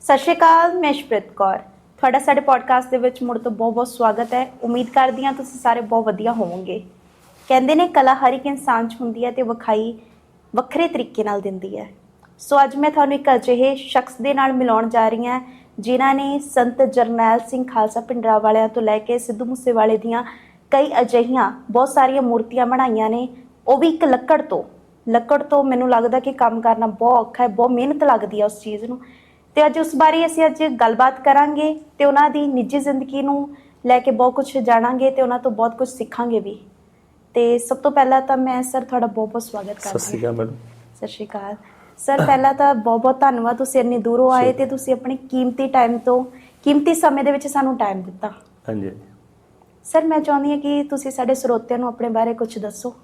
ਸਤਿ ਸ਼੍ਰੀ ਅਕਾਲ, ਮੈਂ ਸ਼ਪ੍ਰਿਤ ਕੌਰ। ਤੁਹਾਡਾ ਸਾਡੇ ਪੋਡਕਾਸਟ ਦੇ ਵਿੱਚ ਮੁੜ ਤੋਂ ਬਹੁਤ-ਬਹੁਤ ਸਵਾਗਤ ਹੈ। ਉਮੀਦ ਕਰਦੀ ਹਾਂ ਤੁਸੀਂ ਸਾਰੇ ਬਹੁਤ ਵਧੀਆ ਹੋਵੋਗੇ। ਕਹਿੰਦੇ ਨੇ, ਕਲਾ ਹਰ ਇੱਕ ਇਨਸਾਨ 'ਚ ਹੁੰਦੀ ਹੈ ਤੇ ਵਿਖਾਈ ਵੱਖਰੇ ਤਰੀਕੇ ਨਾਲ ਦਿੰਦੀ ਹੈ। ਸੋ ਅੱਜ ਮੈਂ ਤੁਹਾਨੂੰ ਇੱਕ ਅਜਿਹੇ ਸ਼ਖਸ ਦੇ ਨਾਲ ਮਿਲਾਉਣ ਜਾ ਰਹੀ ਹਾਂ, ਜਿਨ੍ਹਾਂ ਨੇ ਸੰਤ ਜਰਨੈਲ ਸਿੰਘ ਖਾਲਸਾ ਪਿੰਡਰਾ ਵਾਲਿਆਂ ਤੋਂ ਲੈ ਕੇ ਸਿੱਧੂ ਮੂਸੇਵਾਲੇ ਦੀਆਂ ਕਈ ਅਜਿਹੀਆਂ ਬਹੁਤ ਸਾਰੀਆਂ ਮੂਰਤੀਆਂ ਬਣਾਈਆਂ ਨੇ। ਉਹ ਵੀ ਇੱਕ ਲੱਕੜ ਤੋਂ। ਲੱਕੜ ਤੋਂ ਮੈਨੂੰ ਲੱਗਦਾ ਕਿ ਕੰਮ ਕਰਨਾ ਬਹੁਤ ਔਖਾ ਹੈ, ਬਹੁਤ ਮਿਹਨਤ ਲੱਗਦੀ ਹੈ ਉਸ ਚੀਜ਼ ਨੂੰ। ਤੇ ਅੱਜ ਉਸ ਬਾਰੇ ਅਸੀਂ ਅੱਜ ਗੱਲਬਾਤ ਕਰਾਂਗੇ ਤੇ ਉਹਨਾਂ ਦੀ ਨਿੱਜੀ ਜ਼ਿੰਦਗੀ ਨੂੰ ਲੈ ਕੇ ਬਹੁਤ ਕੁਝ ਜਾਣਾਂਗੇ ਤੇ ਉਹਨਾਂ ਤੋਂ ਬਹੁਤ ਕੁਝ ਸਿੱਖਾਂਗੇ ਵੀ। ਤੇ ਸਭ ਤੋਂ ਪਹਿਲਾਂ ਤਾਂ ਮੈਂ ਸਰ ਤੁਹਾਡਾ ਬਹੁਤ ਬਹੁਤ ਸਵਾਗਤ ਸਤਿ ਕਰਦੀ ਸ਼੍ਰੀ ਹਾਂ ਅਕਾਲ ਮੈਡਮ। ਸਤਿ ਸ਼੍ਰੀ ਅਕਾਲ। ਸਰ ਪਹਿਲਾਂ ਤਾਂ ਬਹੁਤ ਬਹੁਤ ਧੰਨਵਾਦ ਤੁਸੀਂ ਇੰਨੀ ਦੂਰੋਂ ਆਏ ਤੇ ਤੁਸੀਂ ਆਪਣੇ ਕੀਮਤੀ ਟਾਈਮ ਤੋਂ ਕੀਮਤੀ ਸਮੇਂ ਦੇ ਵਿੱਚ ਸਾਨੂੰ ਟਾਈਮ ਦਿੱਤਾ। ਹਾਂਜੀ। ਸਰ ਮੈਂ ਚਾਹੁੰਦੀ ਹਾਂ ਕਿ ਤੁਸੀਂ ਸਾਡੇ ਸਰੋਤਿਆਂ ਨੂੰ ਆਪਣੇ ਬਾਰੇ ਕੁਝ ਦੱਸੋ।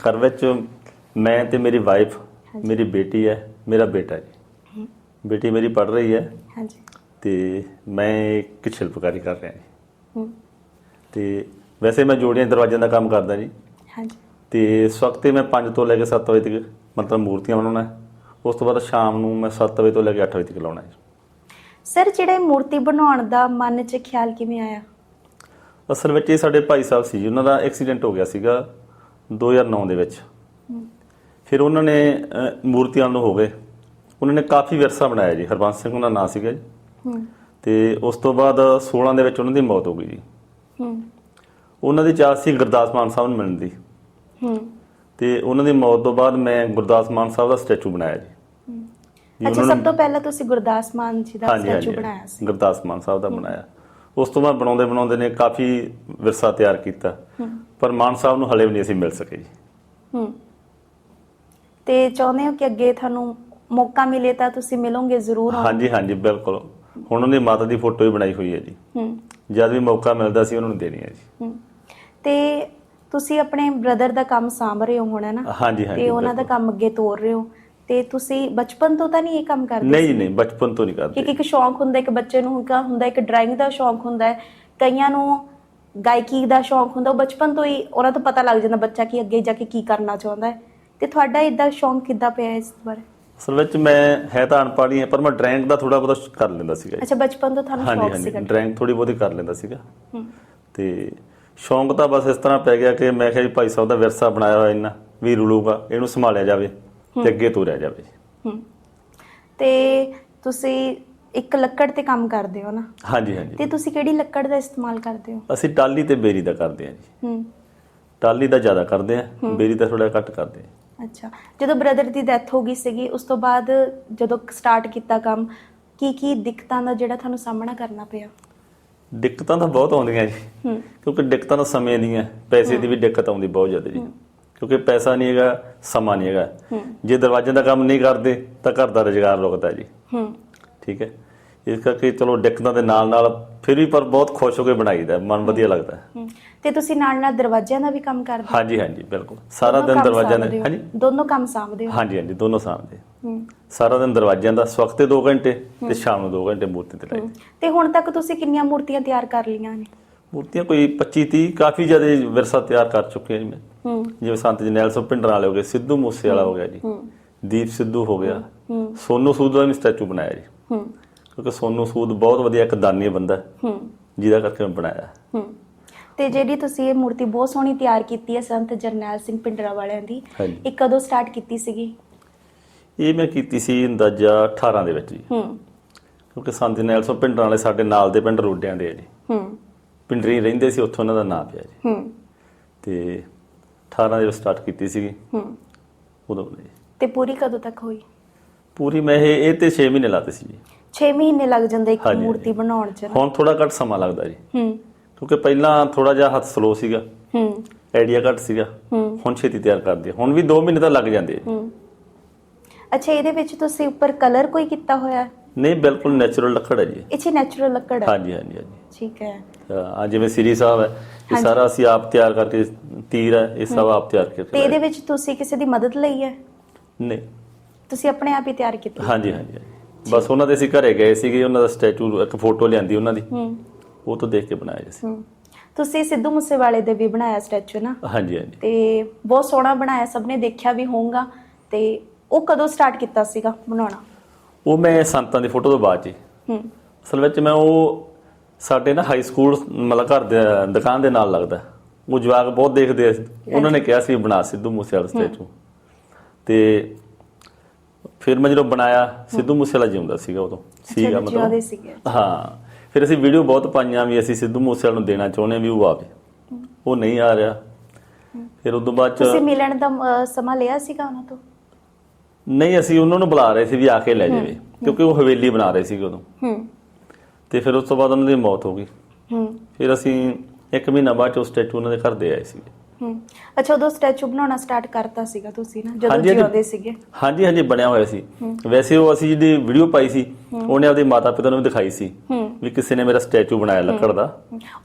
ਘਰ ਵਿੱਚ ਮੈਂ ਤੇ ਮੇਰੀ ਵਾਈਫ। ਮੇਰੀ ਬੇਟੀ ਹੈ ਮੇਰਾ ਬੇਟਾ ਹਮ, ਬੇਟੀ ਮੇਰੀ ਪੜ੍ਹ ਰਹੀ ਹੈ ਹਾਂਜੀ। ਤੇ ਮੈਂ ਇੱਕ ਸ਼ਿਲਪਕਾਰੀ ਕਰ ਰਿਹਾ ਜੀ। ਹਮ, ਤੇ ਵੈਸੇ ਮੈਂ ਜੋੜੀਆਂ ਦਰਵਾਜ਼ਿਆਂ ਦਾ ਕੰਮ ਕਰਦਾ ਜੀ। ਹਾਂਜੀ। ਤੇ ਇਸ ਵਕਤ ਤੇ ਮੈਂ 5 ਤੋਂ ਲੈ ਕੇ 7 ਵਜੇ ਤੱਕ ਮਤਲਬ ਮੂਰਤੀਆਂ ਬਣਾਉਣਾ ਹੈ। ਉਸ ਤੋਂ ਬਾਅਦ ਸ਼ਾਮ ਨੂੰ ਮੈਂ 7 ਵਜੇ ਤੋਂ ਲੈ ਕੇ 8 ਵਜੇ ਤੱਕ ਲਾਉਣਾ ਹੈ। ਸਰ ਜਿਹੜੇ ਮੂਰਤੀ ਬਣਾਉਣ ਦਾ ਮਨ 'ਚ ਖਿਆਲ ਕਿਵੇਂ ਆਇਆ? ਅਸਲ ਵਿੱਚ ਇਹ ਸਾਡੇ ਭਾਈ ਸਾਹਿਬ ਸੀ ਜੀ, ਉਹਨਾਂ ਦਾ ਐਕਸੀਡੈਂਟ ਹੋ ਗਿਆ ਸੀਗਾ 2009 ਦੇ ਵਿੱਚ। ਫਿਰ ਉਹਨਾਂ ਨੇ ਮੂਰਤੀਆਂ ਨੂੰ ਹੋ ਗਏ। ਉਹਨਾਂ ਨੇ ਕਾਫੀ ਵਿਰਸਾ ਬਣਾਇਆ ਜੀ ਹਰਬੰਸ ਸਿੰਘ ਉਹਨਾਂ ਦਾ ਨਾਂ ਸੀਗਾ ਜੀ। ਤੇ ਉਸ ਤੋਂ ਬਾਅਦ 16 ਦੇ ਵਿੱਚ ਉਹਨਾਂ ਦੀ ਮੌਤ ਹੋ ਗਈ ਜੀ। ਉਹਨਾਂ ਦੀ ਚਾਹ ਸੀ ਗੁਰਦਾਸ ਮਾਨ ਸਾਹਿਬ ਨੂੰ ਮਿਲਣ ਦੀ। ਤੇ ਉਹਨਾਂ ਦੀ ਮੌਤ ਤੋਂ ਬਾਅਦ ਮੈਂ ਗੁਰਦਾਸ ਮਾਨ ਸਾਹਿਬ ਦਾ ਸਟੈਚੂ ਬਣਾਇਆ ਜੀ। ਅੱਛਾ ਸਭ ਤੋਂ ਪਹਿਲਾਂ ਤੁਸੀਂ ਗੁਰਦਾਸ ਮਾਨ ਜੀ ਦਾ ਸਟੈਚੂ ਬਣਾਇਆ ਸੀ। ਗੁਰਦਾਸ ਮਾਨ ਸਾਹਿਬ ਦਾ ਬਣਾਇਆ। ਉਸ ਤੋਂ ਬਾਅਦ ਬਣਾਉਂਦੇ ਬਣਾਉਂਦੇ ਨੇ ਕਾਫੀ ਵਿਰਸਾ ਤਿਆਰ ਕੀਤਾ। ਪਰ ਮਾਨ ਸਾਹਿਬ ਨੂੰ ਹਲੇ ਵੀ ਨਹੀਂ ਅਸੀਂ ਮਿਲ ਸਕੇ ਜੀ। ਤੇ ਚਾਹੁੰਦੇ ਹੋ ਕਿ ਅੱਗੇ ਤੁਹਾਨੂੰ ਮੌਕਾ ਮਿਲੇ ਤਾਂ ਤੁਸੀਂ ਮਿਲੋਗੇ ਜ਼ਰੂਰ ਹਾਂਜੀ ਹਾਂਜੀ ਬਿਲਕੁਲ। ਹੁਣ ਉਹਨੇ ਮਾਤਾ ਦੀ ਫੋਟੋ ਵੀ ਬਣਾਈ ਹੋਈ ਹੈ ਜੀ। ਹਮ, ਜਦ ਵੀ ਮੌਕਾ ਮਿਲਦਾ ਸੀ ਉਹਨਾਂ ਨੂੰ ਦੇਣੀ ਹੈ ਜੀ। ਤੇ ਤੁਸੀਂ ਆਪਣੇ ਬ੍ਰਦਰ ਦਾ ਕੰਮ ਸਾਂਭ ਰਹੇ ਹੋ ਹੁਣ ਹੈ ਨਾ? ਹਾਂਜੀ ਹਾਂਜੀ ਤੇ ਉਹਨਾਂ ਦਾ। ਕੰਮ ਅੱਗੇ ਤੋਰ ਰਹੇ ਹੋ। ਤੇ ਤੁਸੀਂ ਬਚਪਨ ਤੋਂ ਤਾਂ ਨਹੀਂ ਇਹ ਕੰਮ ਕਰਦੇ ਨਹੀਂ ਨਹੀਂ ਬਚਪਨ ਤੋਂ ਨਹੀਂ ਕਰਦੇ। ਇੱਕ ਸ਼ੌਂਕ ਹੁੰਦਾ ਇੱਕ ਬੱਚੇ ਨੂੰ ਹੁੰਦਾ ਹੁੰਦਾ ਇੱਕ ਡਰਾਇੰਗ ਦਾ ਸ਼ੌਂਕ ਹੁੰਦਾ ਹੈ। ਕਈਆਂ ਨੂੰ ਗਾਇਕੀ ਦਾ ਸ਼ੌਂਕ ਹੁੰਦਾ ਉਹ ਬਚਪਨ ਤੋਂ ਹੀ ਉਹਨਾਂ ਤੋਂ ਪਤਾ ਲੱਗ ਜਾਂਦਾ ਬੱਚਾ ਕਿ ਅੱਗੇ ਜਾ ਕੇ ਕੀ ਕਰਨਾ ਚਾਹੁੰਦਾ ਹੈ। ਤੇ ਤੁਹਾਡਾ ਇਦਾਂ ਸ਼ੌਂਕ ਕਿੱਦਾਂ ਪਿਆ ਇਸ ਬਾਰੇ? ਅਸਲ ਵਿੱਚ ਮੈਂ ਹੈ ਤਾਂ ਅਨਪੜ੍ਹ ਹੀ ਹਾਂ ਪਰ ਮੈਂ ਡਰਾਇੰਗ ਦਾ ਥੋੜਾ ਬਹੁਤਾ ਕਰ ਲੈਂਦਾ ਸੀਗਾ ਜੀ। ਅੱਛਾ ਬਚਪਨ ਤੋਂ ਤੁਹਾਨੂੰ ਹਾਂਜੀ ਸ਼ੌਂਕ ਹਾਂਜੀ ਸੀਗਾ? ਡਰਾਇੰਗ ਥੋੜੀ ਬਹੁਤੀ ਕਰ ਲੈਂਦਾ ਸੀਗਾ। ਤੇ ਸ਼ੌਂਕ ਤਾਂ ਬਸ ਇਸ ਤਰ੍ਹਾਂ ਪੈ ਗਿਆ ਕਿ ਮੈਂ ਕਿਹਾ ਜੀ ਭਾਈ ਸਾਹਿਬ ਦਾ ਵਿਰਸਾ ਬਣਾਇਆ ਹੋਇਆ ਇੰਨਾ ਵੀ ਰੁਲੂਗਾ ਇਹਨੂੰ ਸੰਭਾਲਿਆ ਜਾਵੇ ਤੇ ਅੱਗੇ ਤੋਰਿਆ ਜਾਵੇ। ਹਮ। ਤੇ ਤੁਸੀਂ ਇੱਕ ਲੱਕੜ ਤੇ ਕੰਮ ਕਰਦੇ ਹੋ ਨਾ? ਹਾਂਜੀ ਤੇ ਹਾਂਜੀ ਤੁਸੀਂ ਕਿਹੜੀ ਲੱਕੜ ਦਾ ਇਸਤੇਮਾਲ ਕਰਦੇ ਹੋ? ਅਸੀਂ ਟਾਲੀ ਤੇ ਬੇਰੀ ਦਾ ਕਰਦੇ ਹਾਂ ਜੀ। ਹਮ ਟਾਲੀ ਦਾ ਜ਼ਿਆਦਾ ਕਰਦੇ ਹਾਂ ਬੇਰੀ ਦਾ ਥੋੜਾ ਘੱਟ ਕਰਦੇ ਹਾਂ। ਅੱਛਾ। ਜਦੋਂ ਬ੍ਰਦਰ ਦੀ ਡੈਥ ਹੋ ਗਈ ਸੀਗੀ ਉਸ ਤੋਂ ਬਾਅਦ ਜਦੋਂ ਸਟਾਰਟ ਕੀਤਾ ਕੰਮ ਕੀ ਕੀ ਦਿੱਕਤਾਂ ਦਾ ਜਿਹੜਾ ਤੁਹਾਨੂੰ ਸਾਹਮਣਾ ਕਰਨਾ ਪਿਆ? ਦਿੱਕਤਾਂ ਤਾਂ ਬਹੁਤ ਆਉਂਦੀਆਂ ਜੀ। ਕਿਉਂਕਿ ਦਿੱਕਤਾਂ ਤਾਂ ਸਮੇਂ ਦੀਆਂ ਪੈਸੇ ਦੀ ਵੀ ਦਿੱਕਤ ਆਉਂਦੀ ਬਹੁਤ ਜ਼ਿਆਦਾ ਜੀ। ਕਿਉਂਕਿ ਪੈਸਾ ਨਹੀਂ ਹੈਗਾ ਸਮਾਂ ਨਹੀਂ ਹੈਗਾ। ਜੇ ਦਰਵਾਜ਼ੇ ਦਾ ਕੰਮ ਨਹੀਂ ਕਰਦੇ ਤਾਂ ਘਰ ਦਾ ਰੁਜ਼ਗਾਰ ਰੁਕਦਾ ਜੀ। ਠੀਕ ਹੈ। ਇਸ ਕਰਕੇ ਚਲੋ ਦਿੱਕਤਾਂ ਦੇ ਨਾਲ ਨਾਲ ਫਿਰ ਵੀ ਪਰ ਬਹੁਤ ਖੁਸ਼ ਹੋ ਕੇ ਬਣਾਈਦਾ ਮਨ ਵਧੀਆ ਲੱਗਦਾ। ਹੈ। ਹਮ, ਤੇ ਤੁਸੀਂ ਨਾਲ ਨਾਲ ਦਰਵਾਜ਼ਿਆਂ ਦਾ ਵੀ ਕੰਮ ਕਰਦੇ ਹੋ? ਹਾਂਜੀ ਹਾਂਜੀ ਬਿਲਕੁਲ। ਸਾਰਾ ਦੋਨੋਂ ਦਿਨ ਕੰਮ ਦਰਵਾਜ਼ਿਆਂ ਸਾਂਭਦੇ ਦੇ ਹੋ? ਹਾਂਜੀ। ਦੋਨੋਂ ਕੰਮ ਸਾਂਭਦੇ ਹੋ? ਹਾਂਜੀ ਹਾਂਜੀ ਦੋਨੋਂ ਸਾਹਮਣੇ ਹਮ, ਸਾਰਾ ਦਿਨ ਦਰਵਾਜ਼ਿਆਂ ਦਾ ਸਵਖਤੇ 2 ਘੰਟੇ ਤੇ ਸ਼ਾਮ ਨੂੰ 2 ਘੰਟੇ ਮੂਰਤੀ ਤੇ ਲਾਈ ਹਮ। ਤੇ ਹੁਣ ਤੱਕ ਤੁਸੀਂ ਕਿੰਨੀਆਂ ਮੂਰਤੀਆਂ ਤਿਆਰ ਕਰ ਲਈਆਂ ਨੇ? ਮੂਰਤੀਆਂ ਕੋਈ 25 30 ਕਾਫੀ ਜ਼ਿਆਦਾ ਵਿਰਸਾ ਤਿਆਰ ਕਰ ਚੁੱਕੇ ਹਾਂ ਜੀ ਮੈਂ। ਹਮ ਜਿਵੇਂ ਸੰਤ ਜਨੈਲ ਸਿੰਘ ਪਿੰਡਰਾਂ ਵਾਲੇ ਹੋ ਗਏ ਸਿੱਧੂ ਮੂਸੇ ਵਾਲਾ ਹੋ ਗਿਆ ਜੀ। ਹਮ ਦੀਪ ਸਿੱਧੂ ਹੋ ਗਿਆ। ਹਮ ਸੋਨੂ ਸੂਦ ਦਾ ਵੀ ਸਟੈਚੂ ਬਣਾਇਆ ਜੀ। ਹਮ ਕਿਉਂਕਿ ਸੋਨੂ ਸੂਦ ਬਹੁਤ ਵਧੀਆ ਇੱਕ ਦਾਨੀ ਬੰਦਾ ਹੈ, ਹਮ ਜਿਹਦਾ ਕਰਕੇ ਮੈਂ ਬਣਾਇਆ। ਹਮ ਤੇ ਜਿਹੜੀ ਤੁਸੀਂ ਇਹ ਮੂਰਤੀ ਬਹੁਤ ਸੋਹਣੀ ਤਿਆਰ ਕੀਤੀ ਹੈ ਸੰਤ ਜਰਨੈਲ ਸਿੰਘ ਪਿੰਡਰਾ ਵਾਲਿਆਂ ਦੀ ਹਾਂਜੀ। ਇਹ ਕਦੋਂ ਸਟਾਰਟ ਕੀਤੀ ਸੀਗੀ? ਇਹ ਮੈਂ ਕੀਤੀ ਸੀ ਅੰਦਾਜ਼ਾ 18 ਦੇ ਵਿੱਚ ਜੀ। ਹਮ ਕਿਉਂਕਿ ਸੰਤ ਜਨੈਲ ਸਿੰਘ ਪਿੰਡਰਾਂ ਵਾਲੇ ਸਾਡੇ ਨਾਲ ਦੇ ਪਿੰਡ ਰੋਡਿਆਂ ਦੇ ਆ ਜੀ। ਹਮ ਪਿੰਡਰੀ ਰਹਿੰਦੇ ਸੀ ਉੱਥੋਂ ਉਹਨਾਂ ਦਾ ਨਾਮ ਪਿਆ ਜੀ। ਹਮ ਤੇ 18 ਦੇ ਵਿੱਚ ਸਟਾਰਟ ਕੀਤੀ ਸੀਗੀ। ਹਮ ਉਦੋਂ। ਤੇ ਪੂਰੀ ਕਦੋਂ ਤੱਕ ਹੋਈ? ਪੂਰੀ ਮੈਂ ਇਹ ਇਹ ਤੇ 6 ਮਹੀਨੇ ਲਾਤੇ ਸੀ ਜੀ। 6 ਮਹੀਨੇ ਲੱਗ ਜਾਂਦੇ ਇੱਕ ਹਾਂਜੀ, ਮੂਰਤੀ। ਬਣਾਉਣ ਚ ਨਾ। ਹੁਣ ਥੋੜਾ ਘੱਟ ਸਮਾਂ ਲੱਗਦਾ ਜੀ। ਹੂੰ। ਕਿਉਂਕਿ ਪਹਿਲਾਂ ਥੋੜਾ ਜਿਹਾ ਹੱਥ ਸਲੋ ਸੀਗਾ। ਹੂੰ। ਆਈਡੀਆ ਘੱਟ ਸੀਗਾ। ਹੂੰ। ਹੁਣ ਛੇਤੀ ਤਿਆਰ ਕਰਦੇ ਆ। ਹੁਣ ਵੀ 2 ਮਹੀਨੇ ਤਾਂ ਲੱਗ ਜਾਂਦੇ ਆ। ਹੂੰ। ਅੱਛਾ ਇਹਦੇ ਵਿੱਚ ਤੁਸੀਂ ਉੱਪਰ ਕਲਰ ਕੋਈ ਕੀਤਾ ਹੋਇਆ? ਹੈ? ਨਹੀਂ ਬਿਲਕੁਲ ਨੈਚੁਰਲ ਲੱਕੜ ਹੈ ਜੀ। ਇਹ ਚ ਨੈਚੁਰਲ ਲੱਕੜ ਹੈ? ਹਾਂਜੀ ਹਾਂਜੀ ਹਾਂਜੀ। ਠੀਕ ਹੈ। ਆ ਜਿਵੇਂ ਸ੍ਰੀ ਸਾਹਿਬ ਹੈ ਇਹ ਹਾਂਜੀ। ਸਾਰਾ ਅਸੀਂ ਆਪ ਤਿਆਰ ਕਰਕੇ ਤੀਰ ਹੈ ਇਹ ਸਭ ਆਪ ਤਿਆਰ ਕਰਕੇ ਤੇ ਇਹਦੇ। ਵਿੱਚ ਤੁਸੀਂ ਕਿਸੇ ਦੀ ਮਦਦ ਲਈ ਹੈ? ਨਹੀਂ। ਤੁਸੀਂ ਆਪਣੇ ਆਪ ਹੀ ਤਿਆਰ ਕੀਤਾ? ਹਾਂਜੀ ਹਾਂਜੀ ਹਾਂਜੀ। ਬਸ ਉਹਨਾਂ ਦੇ ਅਸੀਂ ਘਰੇ ਗਏ ਸੀਗੇ ਉਹਨਾਂ ਦਾ ਸਟੈਚੂ ਇੱਕ ਫੋਟੋ ਲਿਆਂਦੀ ਉਹਨਾਂ ਦੀ। ਹੂੰ। ਉਹ ਤੋਂ ਦੇਖ ਕੇ ਬਣਾਇਆ ਸੀ। ਹੂੰ। ਤੁਸੀਂ ਸਿੱਧੂ ਮੂਸੇਵਾਲੇ ਦੇ ਵੀ ਬਣਾਇਆ ਸਟੈਚੂ ਨਾ? ਹਾਂਜੀ ਹਾਂਜੀ। ਤੇ ਬਹੁਤ ਸੋਹਣਾ ਬਣਾਇਆ ਸਭ ਨੇ ਦੇਖਿਆ ਵੀ ਹੋਊਗਾ। ਤੇ ਉਹ ਕਦੋਂ ਸਟਾਰਟ ਕੀਤਾ ਸੀਗਾ ਬਣਾਉਣਾ? ਉਹ ਮੈਂ ਸੰਤਾਂ ਦੀ ਫੋਟੋ ਤੋਂ ਬਾਅਦ ਜੀ। ਹੂੰ। ਅਸਲ ਵਿੱਚ ਮੈਂ ਉਹ ਸਾਡੇ ਨਾ ਹਾਈ ਸਕੂਲ ਮਤਲਬ ਘਰ ਦੇ ਦੁਕਾਨ ਦੇ ਨਾਲ ਲੱਗਦਾ। ਉਹ ਜਵਾਕ ਬਹੁਤ ਦੇਖਦੇ ਆ। ਉਹਨਾਂ ਨੇ ਕਿਹਾ ਸੀ ਬਣਾ ਸਿੱਧੂ ਮੂਸੇ ਵਾਲਾ ਸਟੈਚੂ ਤੇ ਫਿਰ ਮੈਂ ਜਦੋਂ ਬਣਾਇਆ ਸਿੱਧੂ ਮੂਸੇ ਵਾਲਾ ਜਿਉਂਦਾ ਸੀਗਾ ਉਦੋਂ। ਸੀਗਾ ਮਤਲਬ। ਹਾਂ ਫਿਰ ਅਸੀਂ ਵੀਡੀਓ ਬਹੁਤ ਪਾਈਆਂ ਵੀ ਅਸੀਂ ਸਿੱਧੂ ਮੂਸੇ ਵਾਲੇ ਨੂੰ ਦੇਣਾ ਚਾਹੁੰਦੇ ਵੀ ਉਹ ਆਵੇ। ਉਹ ਨਹੀਂ ਆ ਰਿਹਾ। ਫਿਰ ਉਦੋਂ ਬਾਅਦ ਤੁਸੀਂ ਮਿਲਣ ਦਾ ਸਮਾਂ ਲਿਆ ਸੀਗਾ ਉਹਨਾਂ ਤੋਂ? ਨਹੀਂ ਅਸੀਂ ਉਹਨਾਂ ਨੂੰ ਬੁਲਾ ਰਹੇ ਸੀ ਵੀ ਆ ਕੇ ਲੈ ਜਾਵੇ ਕਿਉਂਕਿ ਉਹ ਹਵੇਲੀ ਬਣਾ ਰਹੇ ਸੀਗੇ ਉਦੋਂ। ਹੂੰ। ਤੇ ਫਿਰ ਉਸ ਤੋਂ ਬਾਅਦ ਉਹਨਾਂ ਦੀ ਮੌਤ ਹੋ ਗਈ। ਹੂੰ। ਫਿਰ ਅਸੀਂ ਇੱਕ ਮਹੀਨਾ ਬਾਅਦ ਉਹ ਸਟੈਚੂ ਉਹਨਾਂ ਦੇ ਘਰ ਦੇ ਆਏ ਸੀਗੇ। ਹੂੰ। ਅੱਛਾ ਉਦੋਂ ਸਟੈਚੂ ਬਣਾਉਣਾ ਸਟਾਰਟ ਕਰਤਾ ਸੀਗਾ ਤੁਸੀਂ ਨਾ ਜਦੋਂ ਹਾਂਜੀ। ਜਿਉਂਦੇ ਸੀਗੇ? ਹਾਂਜੀ ਹਾਂਜੀ ਬਣਿਆ ਹੋਇਆ ਸੀ। ਵੈਸੇ ਉਹ ਅਸੀਂ ਜਿਹੜੀ ਵੀਡੀਓ ਪਾਈ ਸੀ ਉਹਨੇ ਆਪਦੇ ਮਾਤਾ ਪਿਤਾ ਨੂੰ ਵੀ ਦਿਖਾਈ ਸੀ ਹੂੰ। ਵੀ ਕਿਸੇ ਨੇ ਮੇਰਾ ਸਟੈਚੂ ਬਣਾਇਆ ਲੱਕੜ ਦਾ।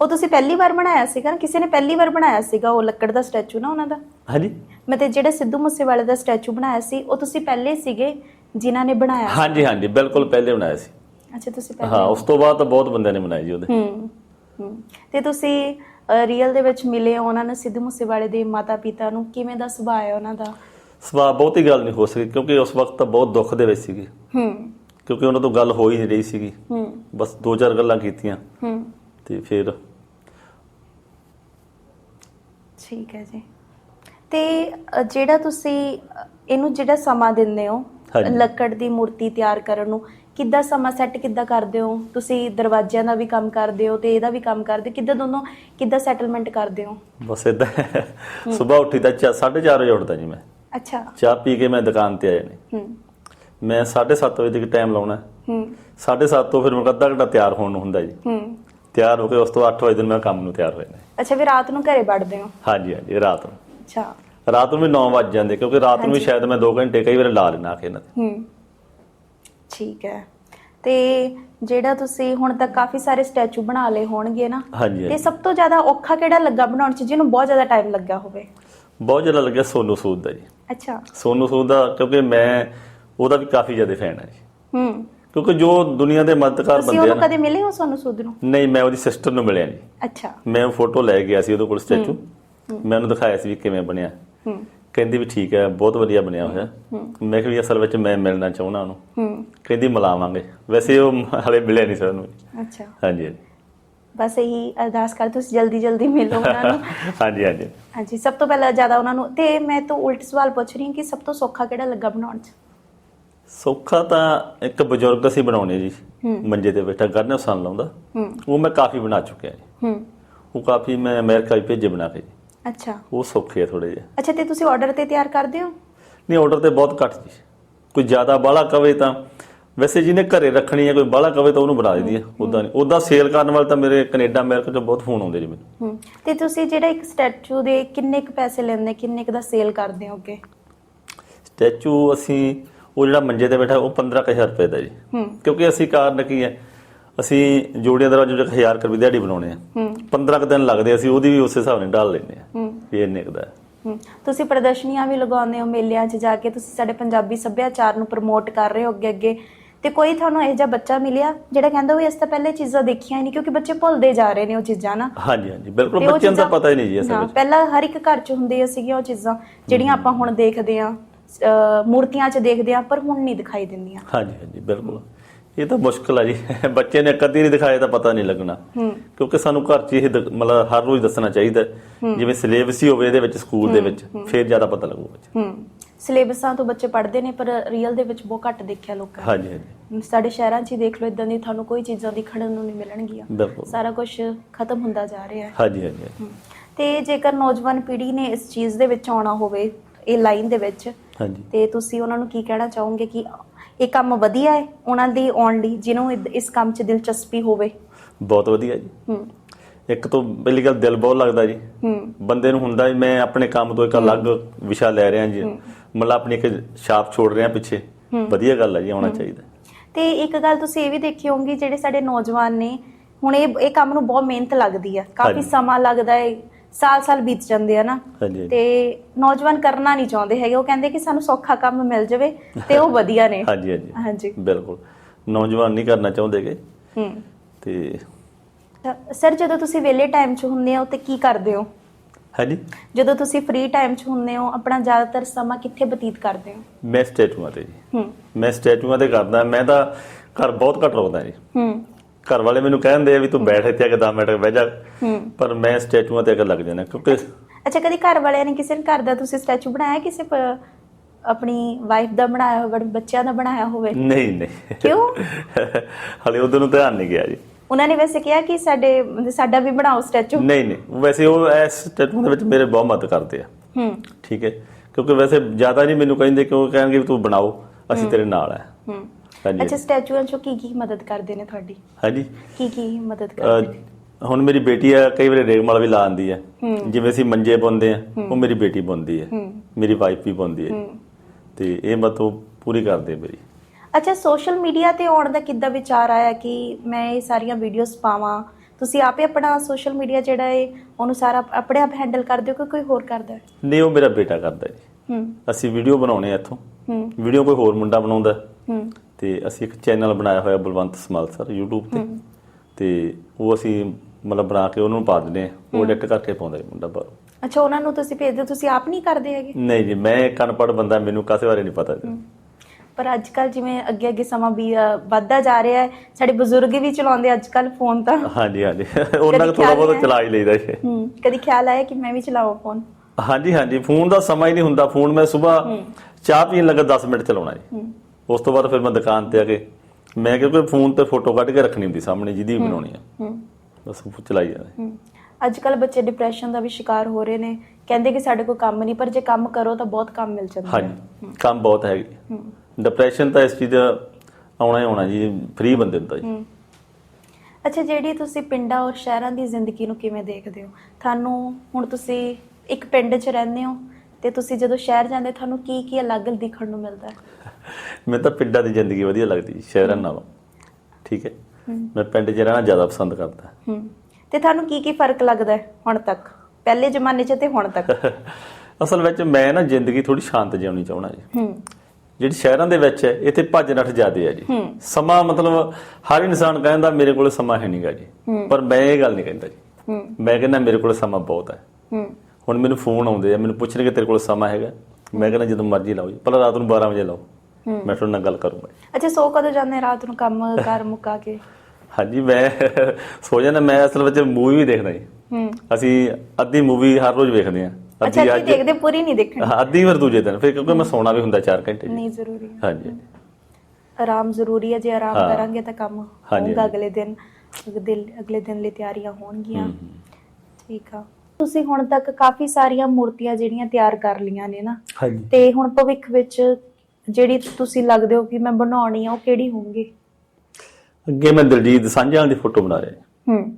ਉਹ ਤੁਸੀਂ ਪਹਿਲੀ ਵਾਰ ਬਣਾਇਆ ਸੀਗਾ ਨਾ? ਕਿਸੇ ਨੇ ਪਹਿਲੀ ਵਾਰ ਬਣਾਇਆ ਸੀਗਾ ਉਹ ਲੱਕੜ ਦਾ ਸਟੈਚੂ ਨਾ ਉਹਨਾਂ ਦਾ? ਹਾਂਜੀ। ਮੈਂ ਤੇ ਜਿਹੜੇ ਸਿੱਧੂ ਮੂਸੇਵਾਲੇ ਦਾ ਸਟੈਚੂ ਬਣਾਇਆ ਸੀ ਉਹ ਤੁਸੀਂ ਪਹਿਲੇ ਸੀਗੇ ਜਿਨ੍ਹਾਂ ਨੇ ਬਣਾਇਆ ਹਾਂਜੀ ਹਾਂਜੀ ਬਿਲਕੁਲ ਪਹਿਲੇ ਬਣਾਇਆ ਸੀ। ਅੱਛਾ ਤੁਸੀਂ ਪਹਿਲੇ ਹਾਂ ਉਸ ਤੋਂ ਬਾਅਦ ਤਾਂ ਬਹੁਤ ਬੰਦਿਆਂ ਨੇ ਬਣਾਏ ਜੀ ਉਹਦੇ। ਹੂੰ ਹੂੰ। ਤੇ ਤੁਸੀਂ ਰੀਅਲ ਦੇ ਵਿੱਚ ਮਿਲੇ ਉਹਨਾਂ ਨੂੰ ਸਿੱਧੂ ਮੂਸੇਵਾਲੇ ਦੇ ਮਾਤਾ ਪਿਤਾ ਨੂੰ। ਕਿਵੇਂ ਦਾ ਸੁਭਾਅ ਹੈ ਉਹਨਾਂ ਦਾ? ਸਵਾਲ ਬਹੁਤੀ ਗੱਲ ਨਹੀਂ ਹੋ ਸਕੀ ਕਿਉਂਕਿ ਉਸ ਵਕਤ ਤਾਂ ਬਹੁਤ ਦੁੱਖ ਦੇ ਵਿੱਚ ਸੀਗੇ। ਹੂੰ। ਕਿਉਂਕਿ ਉਹਨਾਂ ਤੋਂ ਗੱਲ ਹੋ ਹੀ ਨਹੀਂ ਰਹੀ ਸੀਗੀ। ਹੂੰ। ਬਸ ਦੋ ਚਾਰ ਗੱਲਾਂ ਕੀਤੀਆਂ। ਹੂੰ। ਤੇ ਫਿਰ ਠੀਕ ਹੈ ਜੀ। ਤੇ ਜਿਹੜਾ ਤੁਸੀਂ ਇਹਨੂੰ ਜਿਹੜਾ ਸਮਾਂ ਦਿੰਦੇ ਹੋ ਹਾਂਜੀ। ਲੱਕੜ ਦੀ ਮੂਰਤੀ ਤਿਆਰ ਕਰਨ ਨੂੰ। ਕਿੱਦਾਂ ਸਮਾਂ ਸੈੱਟ ਕਿੱਦਾਂ ਕਰਦੇ ਹੋ? ਤੁਸੀਂ ਦਰਵਾਜ਼ਿਆਂ ਦਾ ਵੀ ਕੰਮ ਕਰਦੇ ਹੋ ਤੇ ਇਹਦਾ ਵੀ ਕੰਮ ਕਰਦੇ ਹੋ? ਕਿੱਦਾਂ ਦੋਨੋਂ ਕਿੱਦਾਂ ਸੈਟਲਮੈਂਟ ਕਰਦੇ ਹੋ? ਬਸ ਇਦਾਂ ਸਵੇਰ ਉੱਠੀ ਤਾਂ 4:30 ਵਜੇ ਉੱਠਦਾ ਜੀ ਮੈਂ। ਅੱਛਾ। ਚਾਹ ਪੀ ਕੇ ਮੈਂ ਦੁਕਾਨ ਤੇ ਆ ਜਾਣੇ ਹੂੰ। ਮੈਂ 7:30 ਵਜੇ ਤੱਕ ਟਾਈਮ ਲਾਉਣਾ ਹੂੰ। 7:30 ਤੋਂ ਫਿਰ ਮੈਨੂੰ ਅੱਧਾ ਘੰਟਾ ਤਿਆਰ ਹੋਣ ਨੂੰ ਹੁੰਦਾ ਜੀ। ਹੂੰ। ਤਿਆਰ ਹੋ ਕੇ ਉਸ ਤੋਂ 8 ਵਜੇ ਦਿਨ ਮੈਂ ਕੰਮ ਨੂੰ ਤਿਆਰ ਹੋ। ਜਾਣਾ ਅੱਛਾ ਫਿਰ ਰਾਤ ਨੂੰ ਘਰੇ ਵੜਦੇ ਹੋ? ਹਾਂਜੀ ਹਾਂਜੀ ਰਾਤ ਨੂੰ। ਅੱਛਾ। ਰਾਤ ਨੂੰ ਵੀ 9 ਵਜ ਜਾਂਦੇ ਕਿਉਂਕਿ ਰਾਤ ਨੂੰ ਵੀ ਸ਼ਾਇਦ ਮੈਂ 2 ਘੰਟੇ ਕਈ ਵਾਰ ਲਾ ਲੈਣਾ ਤੇ। ਹੂੰ। ਠੀਕ ਹੈ। ਤੇ ਜਿਹੜਾ ਤੁਸੀਂ ਹੁਣ ਤੱਕ ਕਾਫੀ ਸਾਰੇ ਸਟੈਚੂ ਬਣਾ ਲਏ ਹੋਣਗੇ ਨਾ ਹਾਂਜੀ ਤੇ ਸਭ ਤੋਂ ਜ਼ਿਆਦਾ ਔਖਾ ਕਿਹੜਾ ਲੱਗਾ ਬਣਾਉਣ ਚ ਜਿਹਨੂੰ ਬਹੁਤ ਜ਼ਿਆਦਾ ਟਾਈਮ ਲੱਗਾ ਹੋਵੇ? ਬਹੁਤ ਜ਼ਿਆਦਾ ਲੱਗਿਆ ਸੋਨੂ ਸੂਦ ਦਾ ਜੀ। ਅੱਛਾ। ਸੋਨੂ ਸੂਦ ਦਾ ਕਿਉਂਕਿ ਮੈਂ ਉਹਦਾ ਵੀ ਕਾਫੀ ਜ਼ਿਆਦਾ ਫੈਨ ਹਾਂ ਜੀ। ਹੂੰ। ਕਿਉਂਕਿ ਜੋ ਦੁਨੀਆ ਦੇ ਮਦਦਗਾਰ ਤੁਸੀਂ ਬੰਦੇ ਆ ਉਹਨੂੰ ਨਾ ਕਦੇ ਮਿਲੇ ਹੋ ਸੋਨੂੰ ਸੁਦ ਨੂੰ? ਨਹੀਂ ਮੈਂ ਉਹਦੀ ਸਿਸਟਰ ਨੂੰ ਮਿਲਿਆ ਜੀ ਅੱਛਾ। ਮੈਂ ਫੋਟੋ ਲੈ ਗਿਆ ਸੀ ਉਹਦੇ ਕੋਲ ਸਟੈਚੂ ਮੈਂ ਉਹਨੂੰ ਦਿਖਾਇਆ ਸੀ ਵੀ ਕਿਵੇਂ ਬਣਿਆ। ਹੂੰ ਕਹਿੰਦੀ ਵੀ ਠੀਕ ਹੈ ਬਹੁਤ ਵਧੀਆ ਬਣਿਆ ਹੋਇਆ। ਮੈਂ ਕਿਹਾ ਵੀ ਅਸਲ ਵਿੱਚ ਮੈਂ ਮਿਲਣਾ ਚਾਹੁੰਦਾ ਉਹਨੂੰ। ਹੂੰ ਕਹਿੰਦੀ ਮਿਲਾਵਾਂਗੇ। ਵੈਸੇ ਉਹ ਹਲੇ ਮਿਲਿਆ ਨਹੀਂ ਸਾਨੂੰ ਅੱਛਾ। ਹਾਂਜੀ ਹਾਂਜੀ। ਬਸ ਇਹੀ ਅਰਦਾਸ ਕਰ ਤੁਸੀਂ ਜਲਦੀ ਜਲਦੀ ਮਿਲੋ ਉਹਨਾਂ ਨੂੰ। ਹਾਂਜੀ ਹਾਂਜੀ। ਹਾਂਜੀ ਸਭ ਤੋਂ ਪਹਿਲਾਂ ਜ਼ਿਆਦਾ ਉਹਨਾਂ ਨੂੰ ਤੇ ਮੈਂ ਤਾਂ ਉਲਟ ਸਵਾਲ ਪੁੱਛ ਰਹੀ ਹਾਂ ਕਿ ਸਭ ਤੋਂ ਸੌਖਾ ਕਿਹੜਾ ਲੱਗਾ ਬਣਾਉਣ ਚ? ਸੌਖਾ ਤਾਂ ਇੱਕ ਬਜ਼ੁਰਗ ਅਸੀਂ ਬਣਾਉਣੇ ਜੀ। ਮੰਜੇ ਤੇ ਬੈਠਾ ਗਰਨੇ ਸਨ ਲਾਉਂਦਾ। ਉਹ ਮੈਂ ਕਾਫੀ ਬਣਾ ਚੁੱਕਿਆ ਜੀ। ਹੂੰ। ਉਹ ਕਾਫੀ ਮੈਂ ਅਮਰੀਕਾ ਵੀ ਭੇਜੇ ਬਣਾ ਕੇ ਜੀ। ਅੱਛਾ। ਉਹ ਸੌਖੇ ਆ ਥੋੜੇ ਜਿਹੇ। ਅੱਛਾ ਤੇ ਤੁਸੀਂ ਆਰਡਰ ਤੇ ਤਿਆਰ ਕਰਦੇ ਹੋ? ਨਹੀਂ ਆਰਡਰ ਤੇ ਬਹੁਤ ਘੱਟ ਜੀ। ਕੋਈ ਜ਼ਿਆਦਾ ਬਾਹਲਾ ਕਵੇ ਤਾਂ ਵੈਸੇ ਜਿਹਨੇ ਘਰੇ ਰੱਖਣੀ ਹੈ ਕੋਈ ਬਾਹਲਾ ਕਵੇ ਤਾਂ ਉਹਨੂੰ ਬਣਾ ਦਿੰਦੀ ਹੈ ਉਦਾਂ ਨਹੀਂ। ਉਦਾਂ ਸੇਲ ਕਰਨ ਵਾਲੇ ਤਾਂ ਮੇਰੇ ਕੈਨੇਡਾ ਅਮਰੀਕਾ ਤੋਂ ਬਹੁਤ ਫੋਨ ਆਉਂਦੇ ਜੀ ਮੈਨੂੰ। ਹੂੰ ਤੇ ਤੁਸੀਂ ਜਿਹੜਾ ਇੱਕ ਸਟੈਚੂ ਦੇ ਕਿੰਨੇ ਕੁ ਪੈਸੇ ਲੈਂਦੇ ਕਿੰਨੇ ਕੁ ਦਾ ਸੇਲ ਕਰਦੇ ਹੋਗੇ ਸਟੈਚੂ ਅਸੀਂ ਉਹ ਜਿਹੜਾ ਮੰਜੇ ਤੇ ਬੈਠਾ ਉਹ 15000 ਰੁਪਏ ਦਾ ਜੀ। ਹੂੰ। ਕਿਉਂਕਿ ਅਸੀਂ ਕਾਰਨ ਕੀ ਹੈ। ਅਸੀਂ ਜੋੜੀਆਂ ਦਰਵਾਜ਼ੇ ਜਿਹੜਾ 1000 ਰੁਪਏ ਦਿਹਾੜੀ ਬਣਾਉਣੇ ਆ। ਹੂੰ। 15 ਕੁ ਦਿਨ ਲੱਗਦੇ ਅਸੀਂ ਉਹਦੀ ਵੀ ਉਸੇ ਹਿਸਾਬ ਨਾਲ ਢਾਲ ਲੈਂਦੇ ਆ। ਵੀ ਇੰਨੇ ਕੁ ਦਾ ਹੈ। ਤੁਸੀਂ ਪ੍ਰਦਰਸ਼ਨੀਆਂ ਵੀ ਲਗਾਉਂਦੇ ਹੋ ਮੇਲਿਆਂ 'ਚ ਜਾ ਕੇ ਤੁਸੀਂ ਸਾਡੇ ਪੰਜਾਬੀ ਸੱਭਿਆਚਾਰ ਨੂੰ ਪ੍ਰਮੋਟ ਕਰ ਰਹੇ ਹੋ ਅੱਗੇ ਅੱਗੇ। ਤੇ ਕੋਈ ਤੁਹਾਨੂੰ ਇਹੋ ਜਿਹਾ ਬੱਚਾ ਮਿਲਿਆ ਜਿਹੜਾ ਕਹਿੰਦਾ ਵੀ ਅਸੀਂ ਤਾਂ ਪਹਿਲੇ ਚੀਜ਼ਾਂ ਦੇਖੀਆਂ ਹੀ ਨਹੀਂ ਕਿਉਂਕਿ ਬੱਚੇ ਭੁੱਲਦੇ ਜਾ ਰਹੇ ਨੇ ਉਹ ਚੀਜ਼ਾਂ ਨਾ। ਹਾਂਜੀ ਹਾਂਜੀ। ਬਿਲਕੁਲ ਉਹ ਬੱਚਿਆਂ ਨੂੰ ਤਾਂ ਚੀਜ਼ਾਂ- ਪਤਾ ਹੀ ਨਹੀਂ ਜੀ ਅਸਲ ਹਾਂ, ਵਿੱਚ। ਪਹਿਲਾਂ ਹਰ ਇੱਕ ਘਰ 'ਚ ਹੁੰਦੀਆਂ ਸੀਗੀਆਂ ਉਹ ਚੀਜ਼ਾਂ ਜਿਹੜੀਆਂ ਆਪਾਂ ਹੁਣ ਦੇਖਦੇ ਆ ਮੂਰਤੀਆਂ 'ਚ ਦੇਖਦੇ ਆ ਪਰ ਹੁਣ ਨਹੀਂ ਦਿਖਾਈ ਦਿੰਦੀਆਂ। ਹਾਂਜੀ ਹਾਂਜੀ ਬਿਲਕੁਲ। ਇਹ ਤਾਂ ਮੁਸ਼ਕਲ ਆ ਜੀ। ਬੱਚੇ ਨੇ ਕਦੀ ਨਹੀਂ ਦਿਖਾਇਆ ਤਾਂ ਪਤਾ ਨਹੀਂ ਲੱਗਣਾ। ਕਿਉਂਕਿ ਸਾਨੂੰ ਘਰ 'ਚ ਇਹ ਦ- ਮਤਲਬ ਹਰ ਰੋਜ਼ ਦੱਸਣਾ ਚਾਹੀਦਾ ਹੈ। ਜਿਵੇਂ ਸਿਲੇਬਸ ਹੀ ਹੋਵੇ ਇਹਦੇ ਵਿੱਚ ਸਕੂਲ ਦੇ ਵਿੱਚ ਫਿਰ ਜ਼ਿਆਦਾ ਪਤਾ ਲੱਗੂ ਬੱਚੇ ਹੂੰ। ਸਿਲੇਬਸਾਂ ਤੋਂ ਬੱਚੇ ਪੜ੍ਹਦੇ ਨੇ ਪਰ ਰੀਅਲ ਦੇ ਵਿੱਚ ਬਹੁਤ ਘੱਟ ਦੇਖਿਆ ਲੋਕਾਂ ਨੇ। ਹਾਂਜੀ ਹਾਂਜੀ। ਸਾਡੇ ਸ਼ਹਿਰਾਂ 'ਚ ਹੀ ਦੇਖ ਲਓ ਇਦਾਂ ਦੀ ਤੁਹਾਨੂੰ ਕੋਈ ਚੀਜ਼ਾਂ ਦਿਖਣ ਨੂੰ ਨਹੀਂ ਮਿਲਣਗੀਆਂ। ਬਿਲਕੁਲ। ਸਾਰਾ ਕੁਝ ਖਤਮ ਹੁੰਦਾ ਜਾ ਰਿਹਾ ਹੈ। ਹਾਂਜੀ ਹਾਂਜੀ ਹਾਂਜੀ। ਹਮ, ਤੇ ਜੇਕਰ ਨੌਜਵਾਨ ਪੀੜ੍ਹੀ ਨੇ ਇਸ ਚੀਜ਼ ਦੇ ਵਿੱਚ ਆਉਣਾ ਹੋਵੇ ਇਹ ਲਾਈਨ ਦੇ ਵਿੱਚ ਹਾਂਜੀ। ਤੇ ਤੁਸੀਂ ਉਹਨਾਂ ਨੂੰ ਕੀ ਕਹਿਣਾ ਚਾਹੋਗੇ ਕਿ ਇਹ ਕੰਮ ਵਧੀਆ ਹੈ ਉਹਨਾਂ ਦੀ ਆਉਣ ਲਈ ਜਿਹਨੂੰ ਇਦ- ਇਸ ਕੰਮ 'ਚ ਦਿਲਚਸਪੀ ਹੋਵੇ? ਬਹੁਤ ਵਧੀਆ ਜੀ। ਹੂੰ। ਇੱਕ ਤੋਂ ਪਹਿਲੀ ਗੱਲ ਦਿਲ ਬਹੁਤ ਲੱਗਦਾ ਜੀ। ਹੂੰ। ਬੰਦੇ ਨੂੰ ਹੁੰਦਾ ਵੀ ਮੈਂ ਆਪਣੇ ਕੰਮ ਤੋਂ ਇੱਕ ਅਲੱਗ ਵਿਸ਼ਾ ਲੈ ਰਿਹਾ ਜੀ। ਮਤਲਬ ਆਪਣੀ ਇੱਕ ਛਾਪ ਛੋੜ ਰਿਹਾ ਪਿੱਛੇ। ਵਧੀਆ ਗੱਲ ਹੈ ਜੀ ਆਉਣਾ ਚਾਹੀਦਾ। ਤੇ ਇੱਕ ਗੱਲ ਤੁਸੀਂ ਇਹ ਵੀ ਦੇਖੀ ਹੋਊਗੀ ਜਿਹੜੇ ਸਾਡੇ ਨੌਜਵਾਨ ਨੇ ਹੁਣ ਇਹ ਇਹ ਕੰਮ ਨੂੰ ਬਹੁਤ ਮਿਹਨਤ ਲੱਗਦੀ ਆ। ਕਾਫੀ ਹਾਂਜੀ। ਸਮਾਂ ਲੱਗਦਾ ਹੈ। ਸਾਲ-ਸਾਲ ਬੀਤ ਜਾਂਦੇ ਆ ਨਾ। ਹਾਂਜੀ। ਤੇ ਨੌਜਵਾਨ ਕਰਨਾ ਨਹੀਂ ਚਾਹੁੰਦੇ ਹੈਗੇ। ਉਹ ਕਹਿੰਦੇ ਕਿ ਸਾਨੂੰ ਸੌਖਾ ਕੰਮ ਮਿਲ ਜਾਵੇ ਤੇ ਉਹ ਵਧੀਆ ਨੇ। ਹਾਂਜੀ ਹਾਂਜੀ। ਹਾਂਜੀ। ਬਿਲਕੁਲ। ਨੌਜਵਾਨ ਨਹੀਂ ਕਰਨਾ ਚਾਹੁੰਦੇਗੇ ਹੂੰ। ਤੇ ਤਾਂ ਸਰ ਜਦੋਂ ਤੁਸੀਂ ਵਿਹਲੇ ਟਾਈਮ 'ਚ ਹੁੰਦੇ ਹੋ ਤੇ ਕੀ ਕਰਦੇ ਹੋ? ਹਾਂਜੀ? ਜਦੋਂ ਤੁਸੀਂ ਫ੍ਰੀ ਟਾਈਮ 'ਚ ਹੁੰਦੇ ਹੋ ਆਪਣਾ ਜ਼ਿਆਦਾਤਰ ਸਮਾਂ ਕਿੱਥੇ ਬਤੀਤ ਕਰਦੇ ਹੋ? ਮੈਂ ਸਟੈਚੂਆਂ ਤੇ ਜੀ। ਹੂੰ। ਮੈਂ ਸਟੈਚੂਆਂ ਤੇ ਕਰਦਾ। ਮੈਂ ਤਾਂ ਘਰ ਬਹੁਤ ਘੱਟ ਰੋਦਾ ਜੀ। ਹੂੰ। ਘਰ ਵਾਲੇ ਮੈਨੂੰ ਕਹਿੰਦੇ ਆ ਵੀ ਤੂੰ ਬੈਠ ਇੱਥੇ ਆ ਕੇ 10 ਮਿੰਟ ਬਹਿ ਜਾ। ਪਰ ਮੈਂ ਸਟੈਚੂਆਂ ਤੇ ਆ ਕੇ ਲੱਗ ਜਾਣਾ ਕਿਉਂਕਿ ਅੱਛਾ ਕਦੀ ਘਰ ਵਾਲਿਆਂ ਨੇ ਕਿਸੇ ਨੇ ਘਰ ਦਾ ਤੁਸੀਂ ਸਟੈਚੂ ਬਣਾਇਆ ਕਿਸੇ ਆਪਣੀ ਵਾਈਫ ਦਾ ਬਣਾਇਆ ਹੋਵੇ ਬੱਚਿਆਂ ਦਾ ਬਣਾਇਆ ਹੋਵੇ? ਨਹੀਂ ਨਹੀਂ। ਕਿਉਂ? ਹਲੇ ਉਧਰ ਨੂੰ ਧਿਆਨ ਨਹੀਂ ਗਿਆ ਜੀ। ਉਹਨਾਂ ਨੇ ਵੈਸੇ ਕਿਹਾ ਕਿ ਸਾਡੇ ਸਾਡਾ ਵੀ ਬਣਾਓ ਸਟੈਚੂ? ਨਹੀਂ ਨਹੀਂ। ਵੈਸੇ ਉਹ ਇਸ ਸਟੈਚੂ ਦੇ ਵਿੱਚ ਮੇਰੇ ਬਹੁਤ ਮਦਦ ਕਰਦੇ ਆ। ਹੂੰ। ਠੀਕ ਹੈ? ਕਿਉਂਕਿ ਵੈਸੇ ਜ਼ਿਆਦਾ ਨਹੀਂ ਮੈਨੂੰ ਕਹਿੰਦੇ ਕਿਉਂ ਕਹਿਣਗੇ ਤੂੰ ਬਣਾਓ ਅਸੀਂ ਤੇਰੇ ਨਾਲ ਆ। ਹੂੰ। ਹਾਂਜੀ ਅੱਛਾ ਸਟੈਚੂਆਂ 'ਚੋਂ ਕੀ ਕੀ ਮਦਦ ਕਰਦੇ ਨੇ ਤੁਹਾਡੀ? ਹਾਂਜੀ। ਕੀ ਕੀ ਮਦਦ ਅਹ, ਕਰਦੇ ਨੇ? ਹੁਣ ਮੇਰੀ ਬੇਟੀ ਆ ਕਈ ਵਾਰੀ ਰੇਗਮਾਲ ਵੀ ਲਾ ਆਂਦੀ ਹੈ ਹੂੰ। ਜਿਵੇਂ ਅਸੀਂ ਮੰਜੇ ਬੁੰਦੇ ਆ ਉਹ ਮੇਰੀ ਬੇਟੀ ਬੁੰਦੀ ਹੈ ਹੂੰ। ਮੇਰੀ ਵਾਈਫ ਵੀ ਬੁੰਦੀ ਹੈ ਹੂੰ। ਤੇ ਇਹ ਮਤਲਬ ਪੂਰੀ ਕਰਦੇ ਮੇਰੀ। ਅੱਛਾ ਸੋਸ਼ਲ ਮੀਡੀਆ ਤੇ ਆਉਣ ਦਾ ਕਿੱਦਾਂ ਵਿਚਾਰ ਆਇਆ ਕਿ ਮੈਂ ਇਹ ਸਾਰੀਆਂ ਵੀਡੀਓਜ਼ ਪਾਵਾਂ? ਤੁਸੀਂ ਆਪੇ ਆਪਣਾ ਸੋਸ਼ਲ ਮੀਡੀਆ ਜਿਹੜਾ ਹੈ ਉਹਨੂੰ ਸਾਰਾ ਆਪਣੇ ਆਪ ਹੈਂਡਲ ਕਰਦੇ ਹੋ ਕਿ ਕੋਈ ਹੋਰ ਕਰਦਾ ਹੈ? ਨਹੀਂ ਉਹ ਮੇਰਾ ਬੇਟਾ ਕਰਦਾ ਜੀ। ਹੂੰ। ਅਸੀਂ ਵੀਡੀਓ ਬਣਾਉਣੇ ਆ ਇੱਥੋਂ। ਹੂੰ। ਵੀਡੀਓ ਕੋਈ ਹੋਰ ਮੁੰਡਾ ਬਣਾਉਂਦਾ। ਹੂੰ। ਤੇ ਅਸੀਂ ਇੱਕ ਚੈਨਲ ਬਣਾਇਆ ਹੋਇਆ ਬਲਵੰਤ ਸਮਾਲ ਸਰ YouTube ਤੇ। ਤੇ ਉਹ ਅਸੀਂ ਮਤਲਬ ਬਣਾ ਕੇ ਉਹਨਾਂ ਪਾ ਦਿੰਦੇ ਆ ਉਹ ਐਡਿਟ ਕਰਕੇ ਪਾਉਂਦਾ ਜੀ ਮੁੰਡਾ ਬਾਹਰੋਂ। ਅੱਛਾ ਉਹਨਾਂ ਨੂੰ ਤੁਸੀਂ ਭੇਜਦੇ ਹੋ, ਤੁਸੀਂ ਆਪ ਨਹੀਂ ਕਰਦੇ ਹੈਗੇ? ਨਹੀਂ ਜੀ ਮੈਂ ਇੱਕ ਅਨਪੜ੍ਹ ਬੰਦਾ ਮੈਨੂੰ ਕਾਸੇ ਬਾਰੇ ਨਹੀਂ ਪਤਾ ਜੀ। ਪਰ ਅੱਜ ਕੱਲ ਜਿਵੇਂ ਅੱਗੇ ਅੱਗੇ ਸਮਾਂ ਵੀ ਅ, ਵੱਧਦਾ ਜਾ ਰਿਹਾ ਹੈ ਸਾਡੇ ਬਜ਼ੁਰਗ ਵੀ ਚਲਾਉਂਦੇ ਅੱਜ ਕੱਲ ਫੋਨ ਤਾਂ। ਹਾਂਜੀ ਹਾਂਜੀ। ਉਹਨਾਂ ਕਦੀ ਥੋੜਾ ਖਿਆਲ ਬਹੁਤ ਹੈ? ਚਲਾ ਹੀ ਲਈਦਾ ਜੀ। ਹੂੰ ਕਦੀ ਖਿਆਲ ਆਇਆ ਕਿ ਮੈਂ ਵੀ ਚਲਾਵਾਂ ਫੋਨ? ਹਾਂਜੀ ਹਾਂਜੀ। ਫੋਨ ਦਾ ਸਮਾਂ ਹੀ ਨਹੀਂ ਹੁੰਦਾ। ਫੋਨ ਮੈਂ ਸਵੇਰ ਚਾਹ ਪੀਣ ਲੱਗਾ 10 ਮਿੰਟ ਚਲਾਉਣਾ ਜੀ। ਹੂੰ ਉਸ ਤੋਂ ਬਾਅਦ ਫਿਰ ਮੈਂ ਦੁਕਾਨ ਤੇ ਆ ਕੇ ਮੈਂ ਕਿਉਂਕਿ ਫੋਨ ਤੇ ਫੋਟੋ ਕੱਢ ਕੇ ਰੱਖਣੀ ਹੁੰਦੀ ਸਾਹਮਣੇ ਜਿਹਦੀ ਵੀ ਬਣਾਉਣੀ ਆ। ਹੂੰ। ਬਸ ਉਹ ਚਲਾਈ ਹਮ, ਅੱਜ ਕੱਲ ਬੱਚੇ ਡਿਪਰੈਸ਼ਨ ਦਾ ਵੀ ਸ਼ਿਕਾਰ ਹੋ ਰਹੇ ਨੇ। ਕਹਿੰਦੇ ਕਿ ਸਾਡੇ ਕੋਲ ਕੰਮ ਨਹੀਂ ਪਰ ਜੇ ਕੰਮ ਕਰੋ ਤਾਂ ਬਹੁਤ ਕੰਮ ਮਿਲ ਜਾਂਦਾ ਹੈ। ਹਾਂਜੀ ਕੰਮ ਬਹੁਤ ਹਮ, ਡਿਪਰੈਸ਼ਨ ਤਾਂ ਇਸ ਚੀਜ਼ ਦਾ ਆਉਣਾ ਹੀ ਆਉਣਾ ਜੀ ਫ੍ਰੀ ਬੰਦੇ ਨੂੰ ਤਾਂ ਜੀ। ਅੱਛਾ ਜਿਹੜੀ ਤੁਸੀਂ ਪਿੰਡਾਂ ਔਰ ਸ਼ਹਿਰਾਂ ਦੀ ਜ਼ਿੰਦਗੀ ਨੂੰ ਕਿਵੇਂ ਦੇਖਦੇ ਹੋ? ਤੁਹਾਨੂੰ ਹੁਣ ਤੁਸੀਂ ਇੱਕ ਪਿੰਡ 'ਚ ਰਹਿੰਦੇ ਹੋ ਤੇ ਤੁਸੀਂ ਜਦੋਂ ਸ਼ਹਿਰ ਜਾਂਦੇ ਤੁਹਾਨੂੰ ਕੀ ਕੀ ਅਲੱਗ ਦਿਖਣ ਨੂੰ ਮਿਲਦਾ ਹੈ? ਮੈਨੂੰ ਤਾਂ ਪਿੰਡਾਂ ਦੀ ਜ਼ਿੰਦਗੀ ਵਧੀਆ ਲੱਗਦੀ ਸ਼ਹਿਰਾਂ ਨਾਲੋਂ। ਠੀਕ ਹੈ? ਮੈਂ ਪਿੰਡ 'ਚ ਰਹਿਣਾ ਜ਼ਿਆਦਾ ਪਸੰਦ ਕਰਦਾ। ਹਮ। ਤੇ ਤੁਹਾਨੂੰ ਕੀ ਕੀ ਫ਼ਰਕ ਲੱਗਦਾ ਹੈ ਹੁਣ ਤੱਕ? ਪਹਿਲੇ ਜ਼ਮਾਨੇ 'ਚ ਤੇ ਹੁਣ ਤੱਕ? ਅਸਲ ਵਿੱਚ ਮੈਂ ਨਾ ਜ਼ਿੰਦਗੀ ਥੋੜੀ ਸ਼ਾਂਤ ਜਿਉਣੀ ਚਾਹਣਾ ਜੀ। ਹੂੰ। ਜਿਹੜੀ ਸ਼ਹਿਰਾਂ ਦੇ ਵਿੱਚ ਹੈ ਇੱਥੇ ਭੱਜ ਨੱਠ ਜ਼ਿਆਦੇ ਆ ਜੀ। ਹੂੰ। ਸਮਾਂ ਮਤਲਬ ਹਰ ਇਨਸਾਨ ਕਹਿੰਦਾ ਮੇਰੇ ਕੋਲ ਸਮਾਂ ਹੈ ਨਹੀਂਗਾ ਜੀ। ਹੂੰ। ਪਰ ਮੈਂ ਇਹ ਗੱਲ ਨਹੀਂ ਕਹਿੰਦਾ ਜੀ। ਹੂੰ। ਮੈਂ ਕਹਿੰਦਾ ਮੇਰੇ ਕੋਲ ਸਮਾਂ ਬਹੁਤ ਹੈ। ਹੂੰ। ਹੁਣ ਮੈਨੂੰ ਫੋਨ ਆਉਂਦੇ ਆ ਮੈਨੂੰ ਪੁੱਛਣਗੇ ਤੇਰੇ ਕੋਲ ਸਮਾਂ ਹੈਗਾ। ਮੈਂ ਕਹਿੰਦਾ ਜਦੋਂ ਮਰਜ਼ੀ ਲਾਓ ਜੀ। ਭਲਾ ਰਾਤ ਨੂੰ 12 ਵਜੇ ਲਾਓ। ਹੂੰ ਮੈਂ ਤੁਹਾਡੇ ਨਾਲ ਗੱਲ ਕਰੂੰਗਾ। ਅੱਛਾ ਸੋ ਕਦੋਂ ਜਾਂਦੇ ਰਾਤ ਨੂੰ ਕੰਮ ਕਾਰ ਮੁਕਾ ਕੇ? ਹਾਂਜੀ ਮੈਂ ਸੋ ਜਾਂਦਾ ਮੈਂ ਅਸਲ ਵਿੱਚ ਮੂਵੀ ਵੀ ਦੇਖਦਾ ਜੀ। ਹੂੰ। ਅਸੀਂ ਅੱਧੀ ਮੂਵੀ ਹਰ ਰੋਜ਼ ਵੇਖਦੇ ਆ। ਅੱਧੀ ਅੱਜ ਦੇਖਦੇ ਪੂਰੀ ਨਹੀਂ ਦੇਖਣੀ? ਅੱਧੀ ਵਾਰ ਦੂਜੇ ਦਿਨ ਫਿਰ ਕਿਉਂਕਿ ਮੈਂ ਸੌਣਾ ਵੀ ਹੁੰਦਾ 4 ਘੰਟੇ ਨਹੀਂ ਜ਼ਰੂਰੀ ਹਾਂਜੀ। ਆਰਾਮ ਜ਼ਰੂਰੀ ਹੈ ਜੇ ਆਰਾਮ। ਕਰਾਂਗੇ ਤਾਂ ਕੰਮ ਹੋਊਗਾ। ਅਗਲੇ ਦਿਨ। ਅਗਲੇ ਦਿਨ ਲਈ ਤਿਆਰੀਆਂ ਹੋਣਗੀਆਂ। ਠੀਕ ਆ। ਤੁਸੀਂ ਹੁਣ ਤੱਕ ਕਾਫੀ ਸਾਰੀਆਂ ਮੂਰਤੀਆਂ ਜਿਹੜੀਆਂ ਤਿਆਰ ਕਰ ਲਈਆਂ ਨੇ ਨਾ ਹਾਂਜੀ। ਤੇ ਹੁਣ ਭਵਿੱਖ ਵਿੱਚ ਜਿਹੜੀ ਤੁਸੀਂ ਲੱਗਦੇ ਹੋ ਕਿ ਮੈਂ ਬਣਾਉਣੀ ਆ ਉਹ ਕਿਹੜੀ ਹੋਊਗੀ? ਅੱਗੇ ਮੈਂ ਦਲਜੀਤ ਸਾਂਝਾਂ ਦੀ ਫੋਟੋ ਬਣਾ ਰਿਹਾ। ਹੂੰ।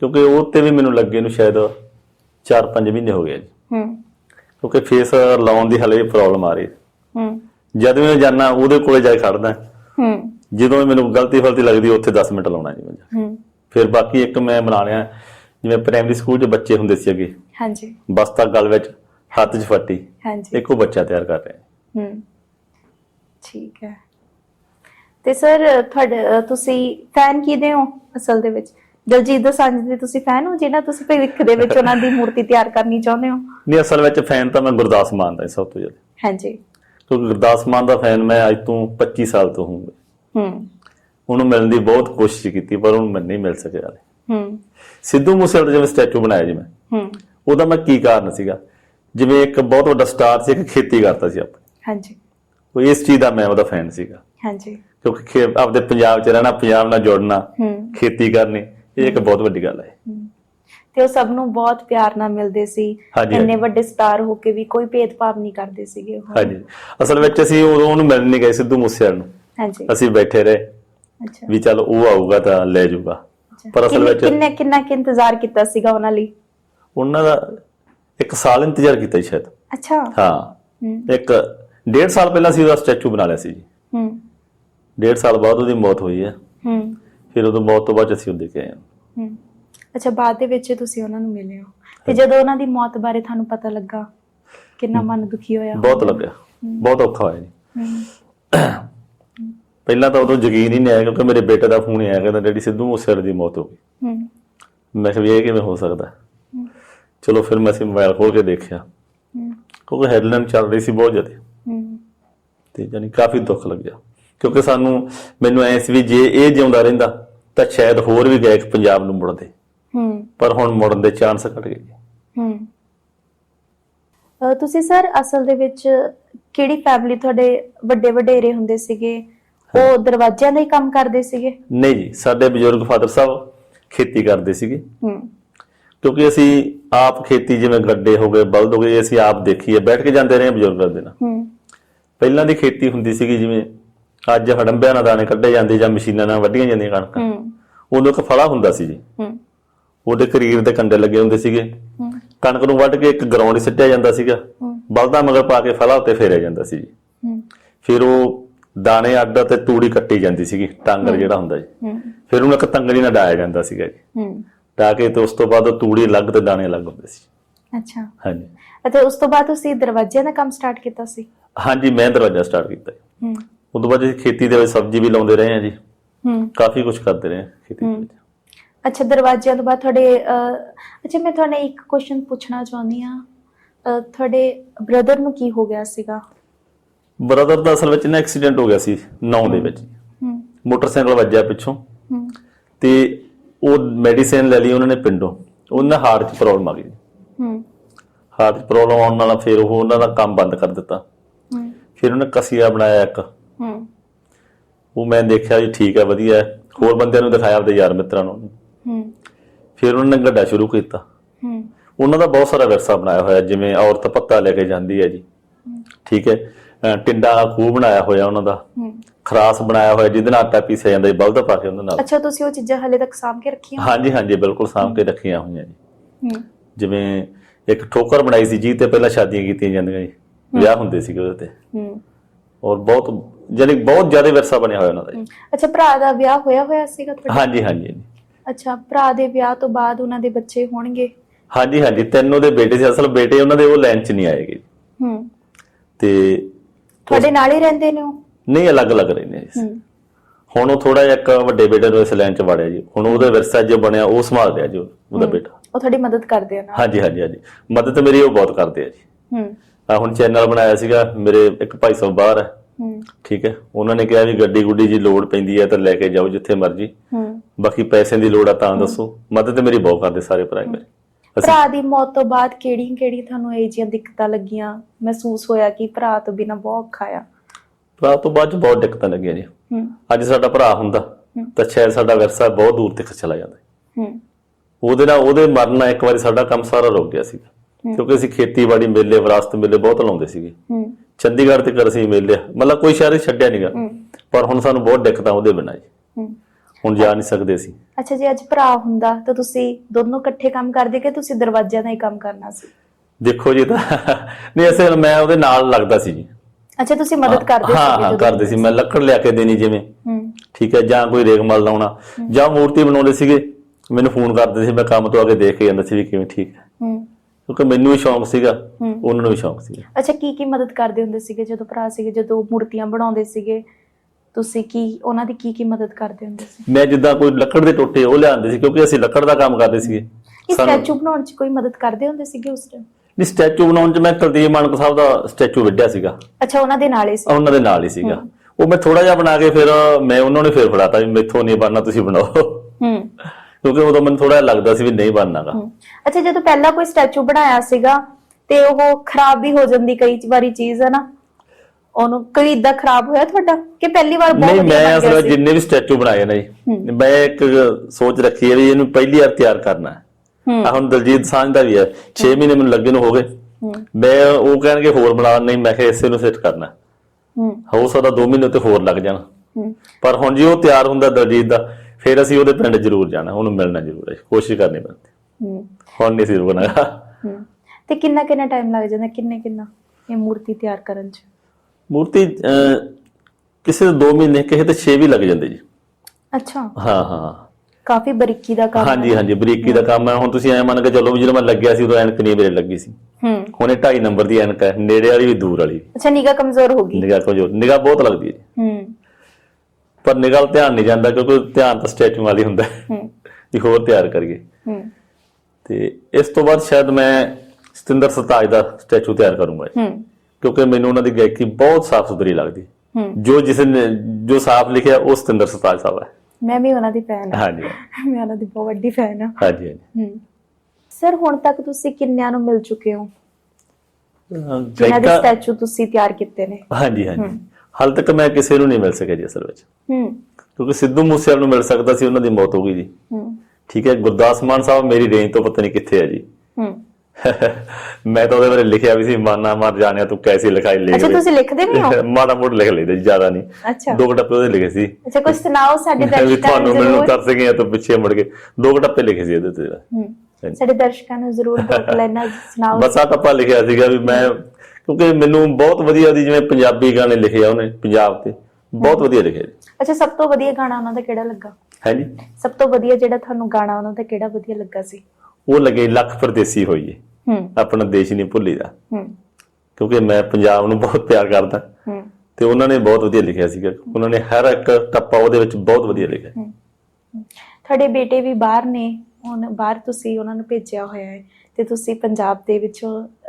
ਕਿਉਂਕਿ ਉਹ ਤੇ ਵੀ ਮੈਨੂੰ ਲੱਗੇ ਨੂੰ ਸ਼ਾਇਦ 4-5 ਮਹੀਨੇ ਹੋ ਗਏ ਜੀ। ਹੂੰ। ਕਿਉਂਕਿ ਫੇਸ ਲਾਉਣ ਦੀ ਹਲੇ ਪ੍ਰੋਬਲਮ ਆ ਰਹੀ ਹੂੰ। ਜਦ ਮੈਂ ਜਾਣਾ ਉਹਦੇ ਕੋਲੇ ਜਾ ਕੇ ਖੜਦਾ ਹੂੰ। ਜਦੋਂ ਮੈਨੂੰ ਗਲਤੀ ਫਲਤੀ ਲੱਗਦੀ ਉੱਥੇ 10 ਮਿੰਟ ਲਾਉਣਾ ਜੀ ਮੈਂ। ਹੂੰ। ਫਿਰ ਬਾਕੀ ਇੱਕ ਮੈਂ ਬਣਾ ਲਿਆ ਜਿਵੇਂ ਪ੍ਰਾਇਮਰੀ ਸਕੂਲ 'ਚ ਬੱਚੇ ਹੁੰਦੇ ਸੀ ਅੱਗੇ। ਹਾਂਜੀ। ਬਸਤਾ ਗਲ ਵਿੱਚ ਹੱਥ 'ਚ ਫੱਟੀ। ਹਾਂਜੀ। ਇੱਕੋ ਬੱਚਾ ਤਿਆਰ ਕਰ ਰਿਹਾ। ਹੂੰ। ਠੀਕ ਹੈ। ਤੇ ਸਰ ਤੁਹਾਡੇ ਤੁਸੀਂ ਫੈਨ ਕਿਹਦੇ ਹੋ ਅਸਲ ਦੇ ਵਿੱਚ? ਦਲਜੀਤ ਦੋਸਾਂਝ ਦੇ ਤੁਸੀਂ ਫੈਨ ਹੋ ਜਿਹਨਾਂ ਤੁਸੀਂ ਭਵਿੱਖ ਦੇ ਵਿੱਚ ਉਹਨਾਂ ਦੀ ਮੂਰਤੀ ਤਿਆਰ ਕਰਨੀ ਚਾਹੁੰਦੇ ਹੋ? ਨਹੀਂ ਅਸਲ ਵਿੱਚ ਫੈਨ ਤਾਂ ਮੈਂ ਗੁਰਦਾਸ ਮਾਨ ਦਾ ਸਭ ਤੋਂ ਜ਼ਿਆਦਾ। ਹਾਂਜੀ। ਕਿਉਂਕਿ ਗੁਰਦਾਸ ਮਾਨ ਦਾ ਫੈਨ ਮੈਂ ਅੱਜ ਤੋਂ 25 ਸਾਲ ਤੋਂ ਹੂੰ ਹੂੰ। ਉਹਨੂੰ ਮਿਲਣ ਦੀ ਬਹੁਤ ਕੋਸ਼ਿਸ਼ ਕੀਤੀ ਪਰ ਉਹਨੂੰ ਮੈਂ ਨਹੀਂ ਮਿਲ ਸਕਿਆ ਹਾਲੇ। ਹੂੰ। ਸਿੱਧੂ ਮੂਸੇਵਾਲੇ ਦਾ ਜਿਵੇਂ ਸਟੈਚੂ ਬਣਾਇਆ ਜੀ ਮੈਂ ਹੂੰ। ਉਹਦਾ ਮੈਂ ਕੀ ਕਾਰਨ ਸੀਗਾ? ਜਿਵੇਂ ਇੱਕ ਬਹੁਤ ਵੱਡਾ ਸਟਾਰ ਸੀ ਇੱਕ ਖੇਤੀ ਕਰਦਾ ਸੀ ਆਪਣੀ। ਹਾਂਜੀ। ਉਹ ਇਸ ਚੀਜ਼ ਦਾ ਮੈਂ ਉਹਦਾ ਫੈਨ ਸੀਗਾ। ਹਾਂਜੀ। ਕਿਉਂਕਿ ਖੇ- ਆਪਦੇ ਪੰਜਾਬ 'ਚ ਰਹਿਣਾ ਪੰਜਾਬ ਨਾਲ ਜੁੜਨਾ ਹੂੰ। ਖੇਤੀ ਕਰਨੀ ਇਹ ਇੱਕ ਬਹੁਤ ਵੱਡੀ ਗੱਲ ਹੈ। ਤੇ ਉਹ ਸਭ ਨੂੰ ਬਹੁਤ ਪਿਆਰ ਨਾਲ ਮਿਲਦੇ ਸੀ। ਹਾਂਜੀ, ਇੰਨੇ ਹਾਂਜੀ। ਵੱਡੇ ਸਟਾਰ ਹੋ ਕੇ ਵੀ ਕੋਈ ਭੇਦਭਾਵ ਨਹੀਂ ਕਰਦੇ ਸੀਗੇ ਉਹ। ਹਾਂਜੀ। ਅਸਲ ਵਿੱਚ ਅਸੀਂ ਉਦੋਂ ਉਹਨੂੰ ਮਿਲਣ ਨਹੀਂ ਗਏ ਸਿੱਧੂ ਮੂਸੇਵਾਲੇ ਨੂੰ। ਹਾਂਜੀ। ਅਸੀਂ ਬੈਠੇ ਰਹੇ ਅੱਛਾ। ਵੀ ਚੱਲ ਉਹ ਆਊਗਾ ਤਾਂ ਲੈ ਜਾਊਗਾ। ਅੱਛਾ। ਪਰ ਅਸਲ ਕਿੰਨੇ- ਵਿੱਚ- ਕਿੰਨੇ ਕਿੰਨਾ ਕਿ ਇੰਤਜ਼ਾਰ ਕੀਤਾ ਸੀਗਾ ਉਹਨਾਂ ਲਈ? ਉਹਨਾਂ ਦਾ ਇੱਕ ਸਾਲ ਇੰਤਜ਼ਾਰ ਕੀਤਾ ਜੀ ਸ਼ਾਇਦ। ਅੱਛਾ। ਹਾਂ। ਹੂੰ। ਇੱਕ ਡੇਢ ਸਾਲ ਪਹਿਲਾਂ ਅਸੀਂ ਉਹਦਾ ਸਟੈਚੂ ਬਣਾ ਲਿਆ ਸੀ ਜੀ। ਹੂੰ। ਡੇਢ ਸਾਲ ਬਾਅਦ ਉਹਦੀ ਮੌਤ ਹੋਈ ਹੈ। ਹੂੰ। ਫਿਰ ਉਦੋਂ ਮੌਤ ਤੋਂ ਬਾਅਦ ਅਸੀਂ ਉਹ ਦੇ ਕੇ ਆਏ ਹਾਂ। ਹੂੰ। ਅੱਛਾ ਬਾਅਦ ਦੇ ਵਿੱਚ ਤੁਸੀਂ ਉਹਨਾਂ ਨੂੰ ਮਿਲੇ ਹੋ। ਤੇ ਜਦੋਂ ਉਹਨਾਂ ਦੀ ਮੌਤ ਬਾਰੇ ਤੁਹਾਨੂੰ ਪਤਾ ਲੱਗਾ ਕਿੰਨਾ ਮਨ ਦੁਖੀ ਹੋਇਆ? ਬਹੁਤ ਲੱਗਿਆ। ਬਹੁਤ ਔਖਾ ਹੋਇਆ ਜੀ। ਹੂੰ। ਪਹਿਲਾਂ ਤਾਂ ਉਦੋਂ ਯਕੀਨ ਹੀ ਨਹੀਂ ਆਇਆ ਕਿਉਂਕਿ ਮੇਰੇ ਬੇਟੇ ਦਾ ਫੋਨ ਆਇਆ ਕਹਿੰਦਾ ਡੈਡੀ ਸਿੱਧੂ ਮੂਸੇਵਾਲੇ ਦੀ ਮੌਤ ਹੋ ਗਈ। ਹੂੰ। ਮੈਂ ਕਿਹਾ ਵੀ ਇਹ ਕਿਵੇਂ ਹੋ ਸਕਦਾ। ਚਲੋ ਫਿਰ ਮੈਂ ਅਸੀਂ ਮੋਬਾਈਲ ਖੋਲ ਕੇ ਦੇਖਿਆ। ਹੂੰ। ਕਿਉਂਕਿ ਹੈਡਲਾਈਨ ਚੱਲ ਰਹੀ ਸੀ ਬਹੁਤ ਜ਼ਿਆਦਾ। ਤੇ ਜਾਨੀ ਕਾਫੀ ਦੁੱਖ ਲੱਗਿਆ। ਕਿਉਂਕਿ ਸਾਨੂੰ ਮੈਨੂੰ ਐ ਸੀ ਵੀ ਜੇ ਇਹ ਜਿਉਂਦਾ ਰਹਿੰਦਾ ਤਾਂ ਸ਼ਾਇਦ ਹੋਰ ਵੀ ਗਾਇਕ ਪੰਜਾਬ ਨੂੰ ਮੁੜਦੇ। ਹੂੰ। ਪਰ ਹੁਣ ਮੁੜਨ ਦੇ ਚਾਂਸ ਘਟ ਗਏ ਹੂੰ। ਤੁਸੀਂ ਸਰ ਅਸਲ ਦੇ ਵਿੱਚ ਕਿਹੜੀ ਫੈਮਿਲੀ ਤੁਹਾਡੇ ਵੱਡੇ ਵਡੇਰੇ ਹੁੰਦੇ ਸੀਗੇ? ਉਹ ਦਰਵਾਜ਼ਿਆਂ ਦਾ ਹੀ ਕੰਮ ਕਰਦੇ ਸੀਗੇ? ਨਹੀਂ ਜੀ ਸਾਡੇ ਬਜ਼ੁਰਗ ਫਾਦਰ ਸਾਹਿਬ ਖੇਤੀ ਕਰਦੇ ਸੀਗੇ। ਹੂੰ। ਕਿਉਂਕਿ ਅਸੀਂ ਆਪ ਖੇਤੀ ਜਿਵੇਂ ਗੱਡੇ ਹੋ ਗਏ ਬਲਦ ਹੋ ਗਏ ਅਸੀਂ ਆਪ ਦੇਖੀ ਹੈ ਬੈਠ ਕੇ ਜਾਂਦੇ ਰਹੇ ਬਜ਼ੁਰਗਾਂ ਦੇ ਨਾਲ। ਹੂੰ। ਪਹਿਲਾਂ ਦੀ ਖੇਤੀ ਹੁੰਦੀ ਸੀਗੀ ਜਿਵੇਂ ਅੱਜ ਹੜੰਬਿਆਂ ਨਾਲ ਦਾਣੇ ਕੱਢੇ ਜਾਂਦੇ ਜਾਂ ਮਸ਼ੀਨਾਂ ਨਾਲ ਵੱਢੀਆਂ ਜਾਂਦੀਆਂ ਕਣਕਾਂ। ਹੂੰ। ਉਦੋਂ ਇੱਕ ਫਲਾ ਹੁੰਦਾ ਸੀ ਜੀ। ਹੂੰ। ਉਹਦੇ ਕਰੀਰ ਦੇ ਕੰਡੇ ਲੱਗੇ ਹੁੰਦੇ ਸੀਗੇ। ਹੂੰ। ਕਣਕ ਨੂੰ ਵੱਢ ਕੇ ਇੱਕ ਗਰਾਉਂਡ ਸਿੱਟਿਆ ਜਾਂਦਾ ਸੀਗਾ। ਬਲਦਾਂ ਮਗਰ ਪਾ ਕੇ ਫਲਾ ਉੱਤੇ ਫੇਰਿਆ ਜਾਂਦਾ ਸੀ ਜੀ। ਹੂੰ। ਫਿਰ ਉਹ ਦਾਣੇ ਅੱਡ ਤੇ ਤੂੜੀ ਕੱਟੀ ਜਾਂਦੀ ਸੀਗੀ। ਟਾਂਗਰ ਜਿਹੜਾ ਹੁੰਦਾ ਜੀ। ਹੂੰ। ਫਿਰ ਉਹਨੂੰ ਇੱਕ ਤੰਗੜੀ ਨਾਲ ਡਾਇਆ ਜਾਂਦਾ ਸੀਗਾ ਜੀ। ਹੂੰ। ਡਾ ਕੇ ਤੇ ਉਸ ਤੋਂ ਬਾਅਦ ਉਹ ਤੂੜੀ ਅਲੱਗ ਤੇ ਦਾਣੇ ਅਲੱਗ ਹੁੰਦੇ ਸੀ। ਅੱਛਾ। ਹਾਂਜੀ। ਅਤੇ ਉਸ ਤੋਂ ਬਾਅਦ ਤੁਸੀਂ ਦਰਵਾਜ਼ਿਆਂ ਦਾ ਕੰਮ ਸਟਾਰਟ ਕੀਤਾ ਸੀ? ਹਾਂਜੀ ਮੈਂ ਦਰਵਾਜ਼ਾ ਸਟਾਰਟ ਕੀਤਾ ਜੀ। ਹੂੰ। ਉਸ ਤੋਂ ਬਾਅਦ ਅਸੀਂ ਖੇਤੀ ਦੇ ਵਿੱਚ ਸਬਜ਼ੀ ਵੀ ਲਾਉਂਦੇ ਰਹੇ ਹਾਂ ਜੀ। ਹੂੰ। ਕਾਫੀ ਕੁਝ ਕਰਦੇ ਰਹੇ ਹਾਂ ਖੇਤੀ ਦੇ ਵਿੱਚ। ਅੱਛਾ ਦਰਵਾਜ਼ਿਆਂ ਤੋਂ ਬਾਅਦ ਤੁਹਾਡੇ ਅਹ, ਅੱਛਾ ਮੈਂ ਤੁਹਾਨੂੰ ਇੱਕ ਕੁਐਸਚਨ ਪੁੱਛਣਾ ਚਾਹੁੰਦੀ ਆ ਤੁਹਾਡੇ ਬ੍ਰਦਰ ਨੂੰ ਕੀ ਹੋ ਗਿਆ ਸੀਗਾ? ਬ੍ਰਦਰ ਦਾ ਅਸਲ ਵਿੱਚ ਨਾ ਐਕਸੀਡੈਂਟ ਹੋ ਗਿਆ ਸੀ 9 ਦੇ ਵਿੱਚ। ਹੂੰ। ਮੋਟਰਸਾਈਕਲ ਵੱਜਿਆ ਪਿੱਛੋਂ। ਹੂੰ। ਤੇ ਉਹ ਮੈਡੀਸਿਨ ਲੈ ਲਈ ਉਹਨਾਂ ਨੇ ਪਿੰਡੋਂ। ਉਹਨਾਂ ਹਾਰਟ 'ਚ ਪ੍ਰੋਬਲਮ ਆ ਗਈ। ਹੂੰ। ਹਾਰਟ 'ਚ ਪ੍ਰੋਬਲਮ ਆਉਣ ਨਾਲ ਫਿਰ ਉਹ ਉਹਨਾਂ ਦਾ ਕੰਮ ਬੰਦ ਕਰ ਦਿੱਤਾ। ਫਿਰ ਉਹਨੇ ਕਸੀਆ ਬਣਾਇਆ ਇੱਕ। ਹੂੰ। ਉਹ ਮੈਂ ਦੇਖਿਆ ਜੀ ਠੀਕ ਹੈ ਵਧੀਆ ਹੈ। ਹੋਰ ਬੰਦਿਆਂ ਨੂੰ ਦਿਖਾਇਆ ਆਪਦੇ ਯਾਰ ਮਿੱਤਰਾਂ ਨੂੰ। ਹੂੰ। ਫਿਰ ਉਹਨਾਂ ਨੇ ਗੱਡਾ ਸ਼ੁਰੂ ਕੀਤਾ। ਹੂੰ। ਉਹਨਾਂ ਦਾ ਬਹੁਤ ਸਾਰਾ ਵਿਰਸਾ ਬਣਾਇਆ ਹੋਇਆ ਜਿਵੇਂ ਔਰਤ ਪੱਤਾ ਲੈ ਕੇ ਜਾਂਦੀ ਹੈ ਜੀ। ਠੀਕ ਹੈ। ਟਿੰਡਾ ਖੂਹ ਬਣਾਇਆ ਹੋਇਆ ਉਹਨਾਂ ਦਾ। ਹੂੰ। ਖਰਾਸ ਬਣਾਇਆ ਹੋਇਆ ਜਿਹਦੇ ਨਾਲ ਆਟਾ ਪੀਸਿਆ ਜਾਂਦਾ ਜੀ ਬਲਦ ਪਾ ਕੇ ਉਹਨਾਂ ਨਾਲ। ਅੱਛਾ ਤੁਸੀਂ ਉਹ ਚੀਜ਼ਾਂ ਹਲੇ ਤੱਕ ਸਾਂਭ ਕੇ ਰੱਖੀਆਂ? ਹਾਂਜੀ ਹਾਂਜੀ ਬਿਲਕੁਲ ਸਾਂਭ ਕੇ ਰੱਖੀਆਂ ਹੋਈਆਂ ਜੀ। ਹੂੰ। ਜਿਵੇਂ ਇੱਕ ਠੋਕਰ ਬਣਾਈ ਸੀ ਜੀ ਤੇ ਪਹਿਲਾਂ ਸ਼ਾਦੀਆਂ ਕੀਤੀਆਂ ਜਾਂਦੀਆਂ ਜੀ। ਵਿਆਹ ਹੁੰਦੇ ਸੀਗੇ ਉਹਦੇ ਤੇ। ਹੂੰ। ਔਰ ਬਹੁਤ ਯਾਨੀ ਬਹੁਤ ਜ਼ਿਆਦਾ ਵਿਰਸਾ ਬਣਿਆ ਹੋਇਆ ਉਹਨਾਂ ਦਾ। ਜੀ। ਅੱਛਾ ਭਰਾ ਦਾ ਵਿਆਹ ਹੋਇਆ ਹੋਇਆ ਸੀਗਾ ਤੁਹਾਡਾ? ਹਾਂਜੀ ਹਾਂਜੀ। ਹਾਂਜੀ। ਅੱਛਾ ਭਰਾ ਦੇ ਵਿਆਹ ਤੋਂ ਬਾਅਦ ਉਹਨਾਂ ਦੇ ਬੱਚੇ ਹੋਣਗੇ? ਹਾਂਜੀ ਹਾਂਜੀ। ਤਿੰਨ ਉਹਦੇ ਬੇਟੇ ਸੀ। ਅਸਲ ਬੇਟੇ ਉਹਨਾਂ ਦੇ ਉਹ ਲਾਈਨ 'ਚ ਨਹੀਂ ਆਏਗੇ। ਜੀ। ਹੂੰ। ਤੇ ਤੁਹਾਡੇ ਨਾਲ ਹੀ ਰਹਿੰਦੇ ਨੇ ਉਹ? ਨਹੀਂ ਅਲੱਗ-ਅਲੱਗ ਰਹਿੰਦੇ ਜੀ ਹੂੰ। ਹੁਣ ਉਹ ਥੋੜਾ ਜਿਹਾ ਇੱਕ ਵੱਡੇ ਬੇਟੇ ਨੂੰ ਇਸ ਲਾਈਨ 'ਚ ਵੜਿਆ ਜੀ। ਹੁਣ ਉਹਦਾ ਵਿਰਸਾ ਜੋ ਬਣਿਆ ਉਹ ਸੰਭਾਲ ਰਿਹਾ ਜੀ ਉਹਦਾ ਬੇਟਾ। ਉਹ ਤੁਹਾਡੀ ਮਦਦ ਕਰਦੇ ਆ ਨਾ ਹਾਂਜੀ ਹਾਂਜੀ ਹਾਂਜੀ। ਮਦਦ ਮੇਰੀ ਉਹ ਬਹੁਤ ਕਰਦੇ ਆ ਜੀ। ਹੂੰ। ਹੁਣ ਚੈਨਲ ਬਣਾਇਆ ਸੀਗਾ ਮੇਰੇ ਇੱਕ ਭਾਈ ਸਾਹਿਬ ਬਾਹਰ ਹੈ। ਠੀਕ ਹੈ? ਉਹਨਾਂ ਨੇ ਕਿਹਾ ਵੀ ਗੱਡੀ ਗੁੱਡੀ ਜੀ ਲੋਡ ਪੈਂਦੀ ਹੈ ਤਾਂ ਲੈ ਕੇ ਜਾਓ ਜਿੱਥੇ ਮਰਜ਼ੀ। ਹੂੰ। ਬਾਕੀ ਪੈਸੇ ਦੀ ਲੋੜ ਆ ਤਾਂ ਦੱਸੋ। ਮਦਦ ਮੇਰੀ ਬਹੁਤ ਕਰਦੇ ਸਾਰੇ ਭਰਾ ਮੇਰੇ। ਭਰਾ ਦੀ ਮੌਤ ਤੋਂ ਬਾਅਦ ਕਿਹੜੀ ਕਿਹੜੀ ਤੁਹਾਨੂੰ ਇਹ ਜਿਹੀਆਂ ਦਿੱਕਤਾਂ ਲੱਗੀਆਂ? ਮਹਿਸੂਸ ਹੋਇਆ ਕਿ ਭਰਾ ਤੋਂ ਬਿਨਾ ਬਹੁਤ ਔਖਾ ਆ। ਭਰਾ ਤੋਂ ਬਾਅਦ ਬਹੁਤ ਦਿੱਕਤਾਂ ਲੱਗੀਆਂ ਜੀ। ਅੱਜ ਸਾਡਾ ਭਰਾ ਹੁੰਦਾ ਤਾਂ ਸ਼ਾਇਦ ਸਾਡਾ ਵਿਰਸਾ ਬਹੁਤ ਦੂਰ ਤੱਕ ਚਲਾ ਜਾਂਦਾ। ਹੂੰ। ਉਹਦੇ ਨਾਲ ਉਹਦੇ ਮਰਨ ਨਾਲ ਇੱਕ ਵਾਰੀ ਸਾਡਾ ਕੰਮ ਸਾਰਾ ਰੁਕ ਗਿਆ ਸੀਗਾ। ਕਿਉਂਕਿ ਅਸੀਂ ਖੇਤੀਬਾੜੀ ਮੇਲੇ ਵਿਰਾਸਤ ਮੇਲੇ ਬਹੁਤ ਲਾਉਂਦੇ ਸੀਗੇ। ਹੂੰ। ਚੰਡੀਗੜ੍ਹ ਤੇ ਕਰ ਅਸੀਂ ਮੇਲੇ ਮਤਲਬ ਕੋਈ ਸ਼ਹਿਰ ਛੱਡਿਆ ਨਹੀਂਗਾ ਪਰ ਹੁਣ ਸਾਨੂੰ ਬਹੁਤ ਦਿੱਕਤਾਂ ਉਹਦੇ ਬਿਨਾਂ ਜੀ। ਹੂੰ। ਹੁਣ ਜਾ ਨਹੀਂ ਸਕਦੇ ਸੀ ਅੱਛਾ ਜੀ ਅੱਜ ਭਰਾ ਹੁੰਦਾ ਤਾਂ ਤੁਸੀਂ ਦੋਨੋਂ ਇਕੱਠੇ ਕੰਮ ਕਰਦੇ ਕਿ ਤੁਸੀਂ ਦਰਵਾਜ਼ਿਆਂ ਦਾ ਹੀ ਕੰਮ ਕਰਨਾ ਸੀ? ਦੇਖੋ ਜੀ ਤਾਂ ਨਹੀਂ ਅਸਲ ਮੈਂ ਉਹਦੇ ਨਾਲ ਲੱਗਦਾ ਸੀ ਜੀ। ਅੱਛਾ ਤੁਸੀਂ ਮਦਦ ਕਰਦੇ ਹਾਂ ਸੀਗੇ ਹਾਂ ਕਰਦੇ ਸੀ। ਮੈਂ ਲੱਕੜ ਲਿਆ ਕੇ ਦੇਣੀ ਜਿਵੇਂ। ਹੂੰ। ਠੀਕ ਹੈ ਜਾਂ ਕੋਈ ਰੇਗਮਲ ਲਾਉਣਾ। ਜਾਂ ਮੂਰਤੀ ਬਣਾਉਂਦੇ ਸੀਗੇ। ਮੈਨੂੰ ਫੋਨ ਕਰਦੇ ਸੀ ਮੈਂ ਕੰਮ ਤੋਂ ਆ ਕੇ ਦੇਖ ਕੇ ਜਾਂਦਾ ਸੀ ਵੀ ਕਿਵੇਂ ਠੀਕ ਹੂੰ। ਕਿਉਂਕਿ ਮੈਨੂੰ ਵੀ ਸ਼ੌਂਕ ਸੀਗਾ। ਉਹਨਾਂ ਨੂੰ ਵੀ ਸ਼ੌਂਕ ਸੀਗਾ। ਅੱਛਾ ਕੀ ਕੀ ਮਦਦ ਕਰਦੇ ਹੁੰਦੇ ਸੀਗੇ ਜਦੋਂ ਭਰਾ ਸੀਗੇ ਜਦੋਂ ਮੂਰਤੀਆਂ ਬਣਾਉਂਦੇ ਸੀਗੇ? ਤੁਸੀਂ ਕੀ ਉਹਨਾਂ ਦੀ ਕੀ ਕੀ ਮਦਦ ਕਰਦੇ ਹੁੰਦੇ ਸੀ? ਮੈਂ ਜਿੱਦਾਂ ਕੋਈ ਲੱਕੜ ਦੇ ਟੋਟੇ ਉਹ ਲਿਆਉਂਦੇ ਸੀ ਕਿਉਂਕਿ ਅਸੀਂ ਲੱਕੜ ਦਾ ਕੰਮ ਕਰਦੇ ਸੀਗੇ। ਸਟੈਚੂ ਬਣਾਉਣ 'ਚ ਕੋਈ ਮਦਦ ਕਰਦੇ ਹੁੰਦੇ ਸੀਗੇ ਉਸ ਟਾਈਮ ਨਹੀਂ ਸਟੈਚੂ ਬਣਾਉਣ 'ਚ ਮੈਂ ਕੁਲਦੀਪ ਮਾਨਕ ਸਾਹਿਬ ਦਾ ਸਟੈਚੂ ਵੱਢਿਆ ਸੀਗਾ। ਅੱਛਾ ਉਹਨਾਂ ਦੇ ਨਾਲ ਹੀ ਸੀ? ਉਹਨਾਂ ਦੇ ਨਾਲ ਹੀ ਸੀਗਾ। ਉਹ ਮੈਂ ਥੋੜਾ ਜਿਹਾ ਬਣਾ ਕੇ ਫਿਰ ਮੈਂ ਉਹਨਾਂ ਨੂੰ ਫਿਰ ਫੜਾਤਾ ਵੀ ਮੈਥੋਂ ਨਹੀਂ ਬਣਨਾ ਤੁਸੀਂ ਬਣਾਓ। ਹੂੰ। ਕਿਉਂਕਿ ਉਦੋਂ ਮੈਨੂੰ ਥੋੜਾ ਲੱਗਦਾ ਸੀ ਵੀ ਨਹੀਂ ਬਣਨਾਗਾ। ਅੱਛਾ ਜਦੋਂ ਪਹਿਲਾਂ ਕੋਈ ਸਟੈਚੂ ਬਣਾਇਆ ਸੀਗਾ ਤੇ ਉਹ ਖਰਾਬ ਵੀ ਹੋ ਜਾਂਦੀ ਕਈ ਵਾਰੀ ਚੀਜ਼ ਹੈ ਨਾ ਉਹਨੂੰ ਕੋਈ ਇਦਾਂ ਖਰਾਬ ਹੋਇਆ ਤੁਹਾਡਾ? ਕਿ ਪਹਿਲੀ ਵਾਰ ਬਹੁਤ ਨਹੀਂ ਮੈਂ ਅਸਲ? ਜਿੰਨੇ ਵੀ ਸਟੈਚੂ ਬਣਾਏ ਨੇ ਜੀ ਮੈਂ ਇੱਕ ਸੋਚ ਰੱਖੀ ਹੈ ਵੀ ਇਹਨੂੰ ਪਹਿਲੀ ਵਾਰ ਤਿਆਰ ਕਰਨਾ ਹੈ। ਆ ਹੁਣ ਦਲਜੀਤ ਸਾਂਝ ਦਾ ਵੀ ਹੈ। 6 ਮਹੀਨੇ ਮੈਨੂੰ ਲੱਗੇ ਨੂੰ ਹੋ। ਗਏ ਮੈਂ ਉਹ ਕਹਿਣਗੇ ਹੋਰ ਬਣਾ ਨਹੀਂ ਮੈਂ ਕਿਹਾ ਇਸੇ ਨੂੰ ਸੈੱਟ ਕਰਨਾ ਹੈ। ਸਕਦਾ 2 ਮਹੀਨੇ ਤੇ ਹੋਰ ਲੱਗ ਜਾਣ। ਪਰ ਹੁਣ ਜੇ ਉਹ ਤਿਆਰ ਹੁੰਦਾ ਦਲਜੀਤ ਦਾ ਫਿਰ ਅਸੀਂ ਉਹਦੇ ਪਿੰਡ ਜ਼ਰੂਰ ਜਾਣਾ ਉਹਨੂੰ ਮਿਲਣਾ ਜ਼ਰੂਰ ਹੈ ਕੋਸ਼ਿਸ਼ ਕਰਨੀ ਪੈਂਦੀ ਹੂੰ। ਹੁਣ ਨਹੀਂ ਸੀ ਹੂੰ। ਤੇ ਕਿੰਨਾ ਕਿੰਨਾ ਟਾਈਮ ਲੱਗ ਜਾਂਦਾ ਕਿੰਨੇ ਕਿੰਨਾ ਇਹ ਮੂਰਤੀ ਤਿਆਰ ਕਰਨ 'ਚ? ਮੂਰਤੀ ਕਿਸੇ ਦੇ 2 ਮਹੀਨੇ ਕਿਸੇ ਤੇ 6 ਵੀ ਲੱਗ ਜਾਂਦੇ ਜੀ। ਅੱਛਾ। ਹਾਂ ਹਾਂ। ਕਾਫੀ ਬਰੀਕੀ ਦਾ ਕੰਮ ਹਾਂਜੀ ਹਾਂਜੀ ਬਰੀਕੀ ਦਾ ਕੰਮ ਹੈ। ਹੁਣ ਤੁਸੀਂ ਐ ਮੰਨ ਕੇ ਚੱਲੋ ਵੀ ਜਦੋਂ ਮੈਂ ਲੱਗਿਆ ਸੀ ਉਦੋਂ ਐਨਕ ਨਹੀਂ ਮੇਰੇ ਲੱਗੀ ਸੀ। ਹੂੰ। ਹੁਣ ਇਹ 2.5 ਨੰਬਰ ਦੀ ਐਨਕ ਹੈ ਨੇੜੇ ਵਾਲੀ ਵੀ ਦੂਰ ਵਾਲੀ। ਅੱਛਾ ਨਿਗਾ ਕਮਜ਼ੋਰ ਹੋ ਗਈ। ਨਿਗਾਹ ਕਮਜ਼ੋਰ ਨਿਗਾਹ ਬਹੁਤ ਲੱਗਦੀ ਹੈ ਜੀ। ਹੂੰ। ਪਰ ਨਿਗਾਹ ਵੱਲ ਧਿਆਨ ਨਹੀਂ ਜਾਂਦਾ ਕਿਉਂਕਿ ਧਿਆਨ ਤਾਂ ਸਟੈਚੂ ਵਾਲੀ ਹੁੰਦਾ। ਹੈ। ਵੀ ਹੋਰ ਤਿਆਰ ਕਰੀਏ। ਹੂੰ। ਤੇ ਇਸ ਤੋਂ ਬਾਅਦ ਸ਼ਾਇਦ ਮੈਂ ਸਤਿੰਦਰ ਸਰਤਾਜ ਦਾ ਸਟੈਚੂ ਤਿਆਰ ਕਰੂੰਗਾ। ਹੂੰ। ਕਿਉਂਕਿ ਮੈਨੂੰ ਉਹਨਾਂ ਦੀ ਗਾਇਕੀ ਬਹੁਤ ਸਾਫ਼ ਸੁਥਰੀ ਲੱਗਦੀ। ਜੋ ਜਿਸ ਨੇ ਜੋ ਸਾਫ਼ ਲਿਖਿਆ ਉਹ ਸਤਿੰਦਰ ਸਰਤਾਜ ਸਾਹਿਬ ਹੈ। ਮੈਂ ਵੀ ਉਹਨਾਂ ਦੀ ਫੈਨ ਹਾਂ। ਹਾਂਜੀ। ਮੈਂ ਉਹਨਾਂ ਦੀ ਬਹੁਤ ਵੱਡੀ ਫੈਨ ਹਾਂ। ਹਾਂਜੀ ਹਾਂਜੀ। ਹੂੰ। ਸਰ ਹੁਣ ਤੱਕ ਤੁਸੀਂ ਕਿੰਨਿਆਂ ਨੂੰ ਮਿਲ ਚੁੱਕੇ ਹੋ? ਜਿਨ੍ਹਾਂ ਦੇ ਸਟੈਚੂ ਤੁਸੀਂ ਤਿਆਰ ਕੀਤੇ ਨੇ? ਹਾਂਜੀ ਹਾਂਜੀ। ਹਾਲ ਤੱਕ ਮੈਂ ਕਿਸੇ ਨੂੰ ਨਹੀਂ ਮਿਲ ਸਕਿਆ ਜੀ ਅਸਲ ਵਿੱਚ। ਹੂੰ। ਕਿਉਂਕਿ ਸਿੱਧੂ ਮੂਸੇਵਾਲ ਨੂੰ ਮਿਲ ਸਕਦਾ ਸੀ ਉਹਨਾਂ ਦੀ ਮੌਤ ਹੋ ਗਈ ਜੀ। ਹੂੰ। ਠੀਕ ਹੈ ਗੁਰਦਾਸ ਮਾਨ ਸਾਹਿਬ ਮੇਰੀ ਰੇਂਜ ਤੋਂ ਪਤਾ ਨਹੀਂ ਕਿੱਥੇ ਹੈ ਜੀ। ਹੂੰ। ਮੈਂ ਤਾਂ ਉਹਦੇ ਬਾਰੇ ਲਿਖਿਆ ਵੀ ਸੀ ਮਾਨਾ ਮਰ ਜਾਣਿਆ ਤੂੰ ਕੈਸੀ ਲਿਖਾਈ ਲਿਖ ਅੱਛਾ ਤੁਸੀਂ ਲਿਖਦੇ ਵੀ ਹੋ? ਮਾੜਾ ਮੋੜ ਲਿਖ ਲਈਦਾ ਜੀ ਜ਼ਿਆਦਾ ਨਹੀਂ। ਅੱਛਾ। ਦੋ ਕੁ ਟੱਪੇ ਉਹਦੇ ਲਿਖੇ ਸੀ। ਅੱਛਾ ਕੁਝ ਸੁਣਾਓ ਸਾਡੇ ਦਰਸ਼ਕਾਂ ਤੁਹਾਨੂੰ ਨੂੰ ਮੈਨੂੰ ਜ਼ਰੂਰ। ਤਰਸ ਗਏ ਤਾਂ ਪਿੱਛੇ ਮੁੜ ਕੇ। ਦੋ ਕੁ ਟੱਪੇ ਲਿਖੇ ਸੀ ਇਹਦੇ ਤੇ। ਹੂੰ। ਸਾਡੇ ਦਰਸ਼ਕਾਂ ਨੂੰ ਜ਼ਰੂਰ ਦੋ ਲਾਈਨਾਂ ਸੁਣਾਓ। ਬਸ ਆ ਟੱਪਾ ਲਿਖਿਆ ਸੀਗਾ ਵੀ ਮੈਂ ਕਿਉਂਕਿ ਮੈਨੂੰ ਬਹੁਤ ਵਧੀਆ ਦੀ ਜਿਵੇਂ ਪੰਜਾਬੀ ਗਾਣੇ ਲਿਖੇ ਆ ਉਹਨੇ ਪੰਜਾਬ ਤੇ ਬਹੁਤ ਵਧੀਆ ਲਿਖੇ ਅੱਛਾ ਸਭ ਤੋਂ ਵਧੀਆ ਗਾਣਾ ਉਹਨਾਂ ਦਾ ਕਿਹੜਾ ਲੱਗਾ? ਹਾਂਜੀ ਸਭ ਤੋਂ ਵਧੀਆ ਜਿਹੜਾ ਤੁਹਾਨੂੰ ਗਾਣਾ ਉਹਨਾਂ ਦਾ ਕਿਹੜਾ ਵਧੀਆ ਲੱਗਾ ਸੀ? ਉਹ ਲੱਗੇ ਲੱਖ ਪਰਦੇਸੀ ਹੋਈਏ ਹੂੰ। ਆਪਣਾ ਦੇਸ਼ ਨਹੀਂ ਭੁੱਲੀਦਾ। ਹੂੰ। ਕਿਉਂਕਿ ਮੈਂ ਪੰਜਾਬ ਨੂੰ ਬਹੁਤ ਪਿਆਰ ਕਰਦਾ। ਹੂੰ। ਤੇ ਉਹਨਾਂ ਨੇ ਬਹੁਤ ਵਧੀਆ ਲਿਖਿਆ ਸੀਗਾ। ਉਹਨਾਂ ਨੇ ਹਰ ਇੱਕ ਟੱਪਾ ਉਹਦੇ ਵਿੱਚ ਬਹੁਤ ਵਧੀਆ ਲਿਖਿਆ। ਤੁਹਾਡੇ ਬੇਟੇ ਵੀ ਬਾਹਰ ਨੇ ਹੁਣ ਬਾਹਰ ਤੁਸੀਂ ਉਹਨਾਂ ਨੂੰ ਭੇਜਿਆ ਹੋਇਆ ਹੈ ਤੇ ਤੁਸੀਂ ਪੰਜਾਬ ਦੇ ਵਿੱਚ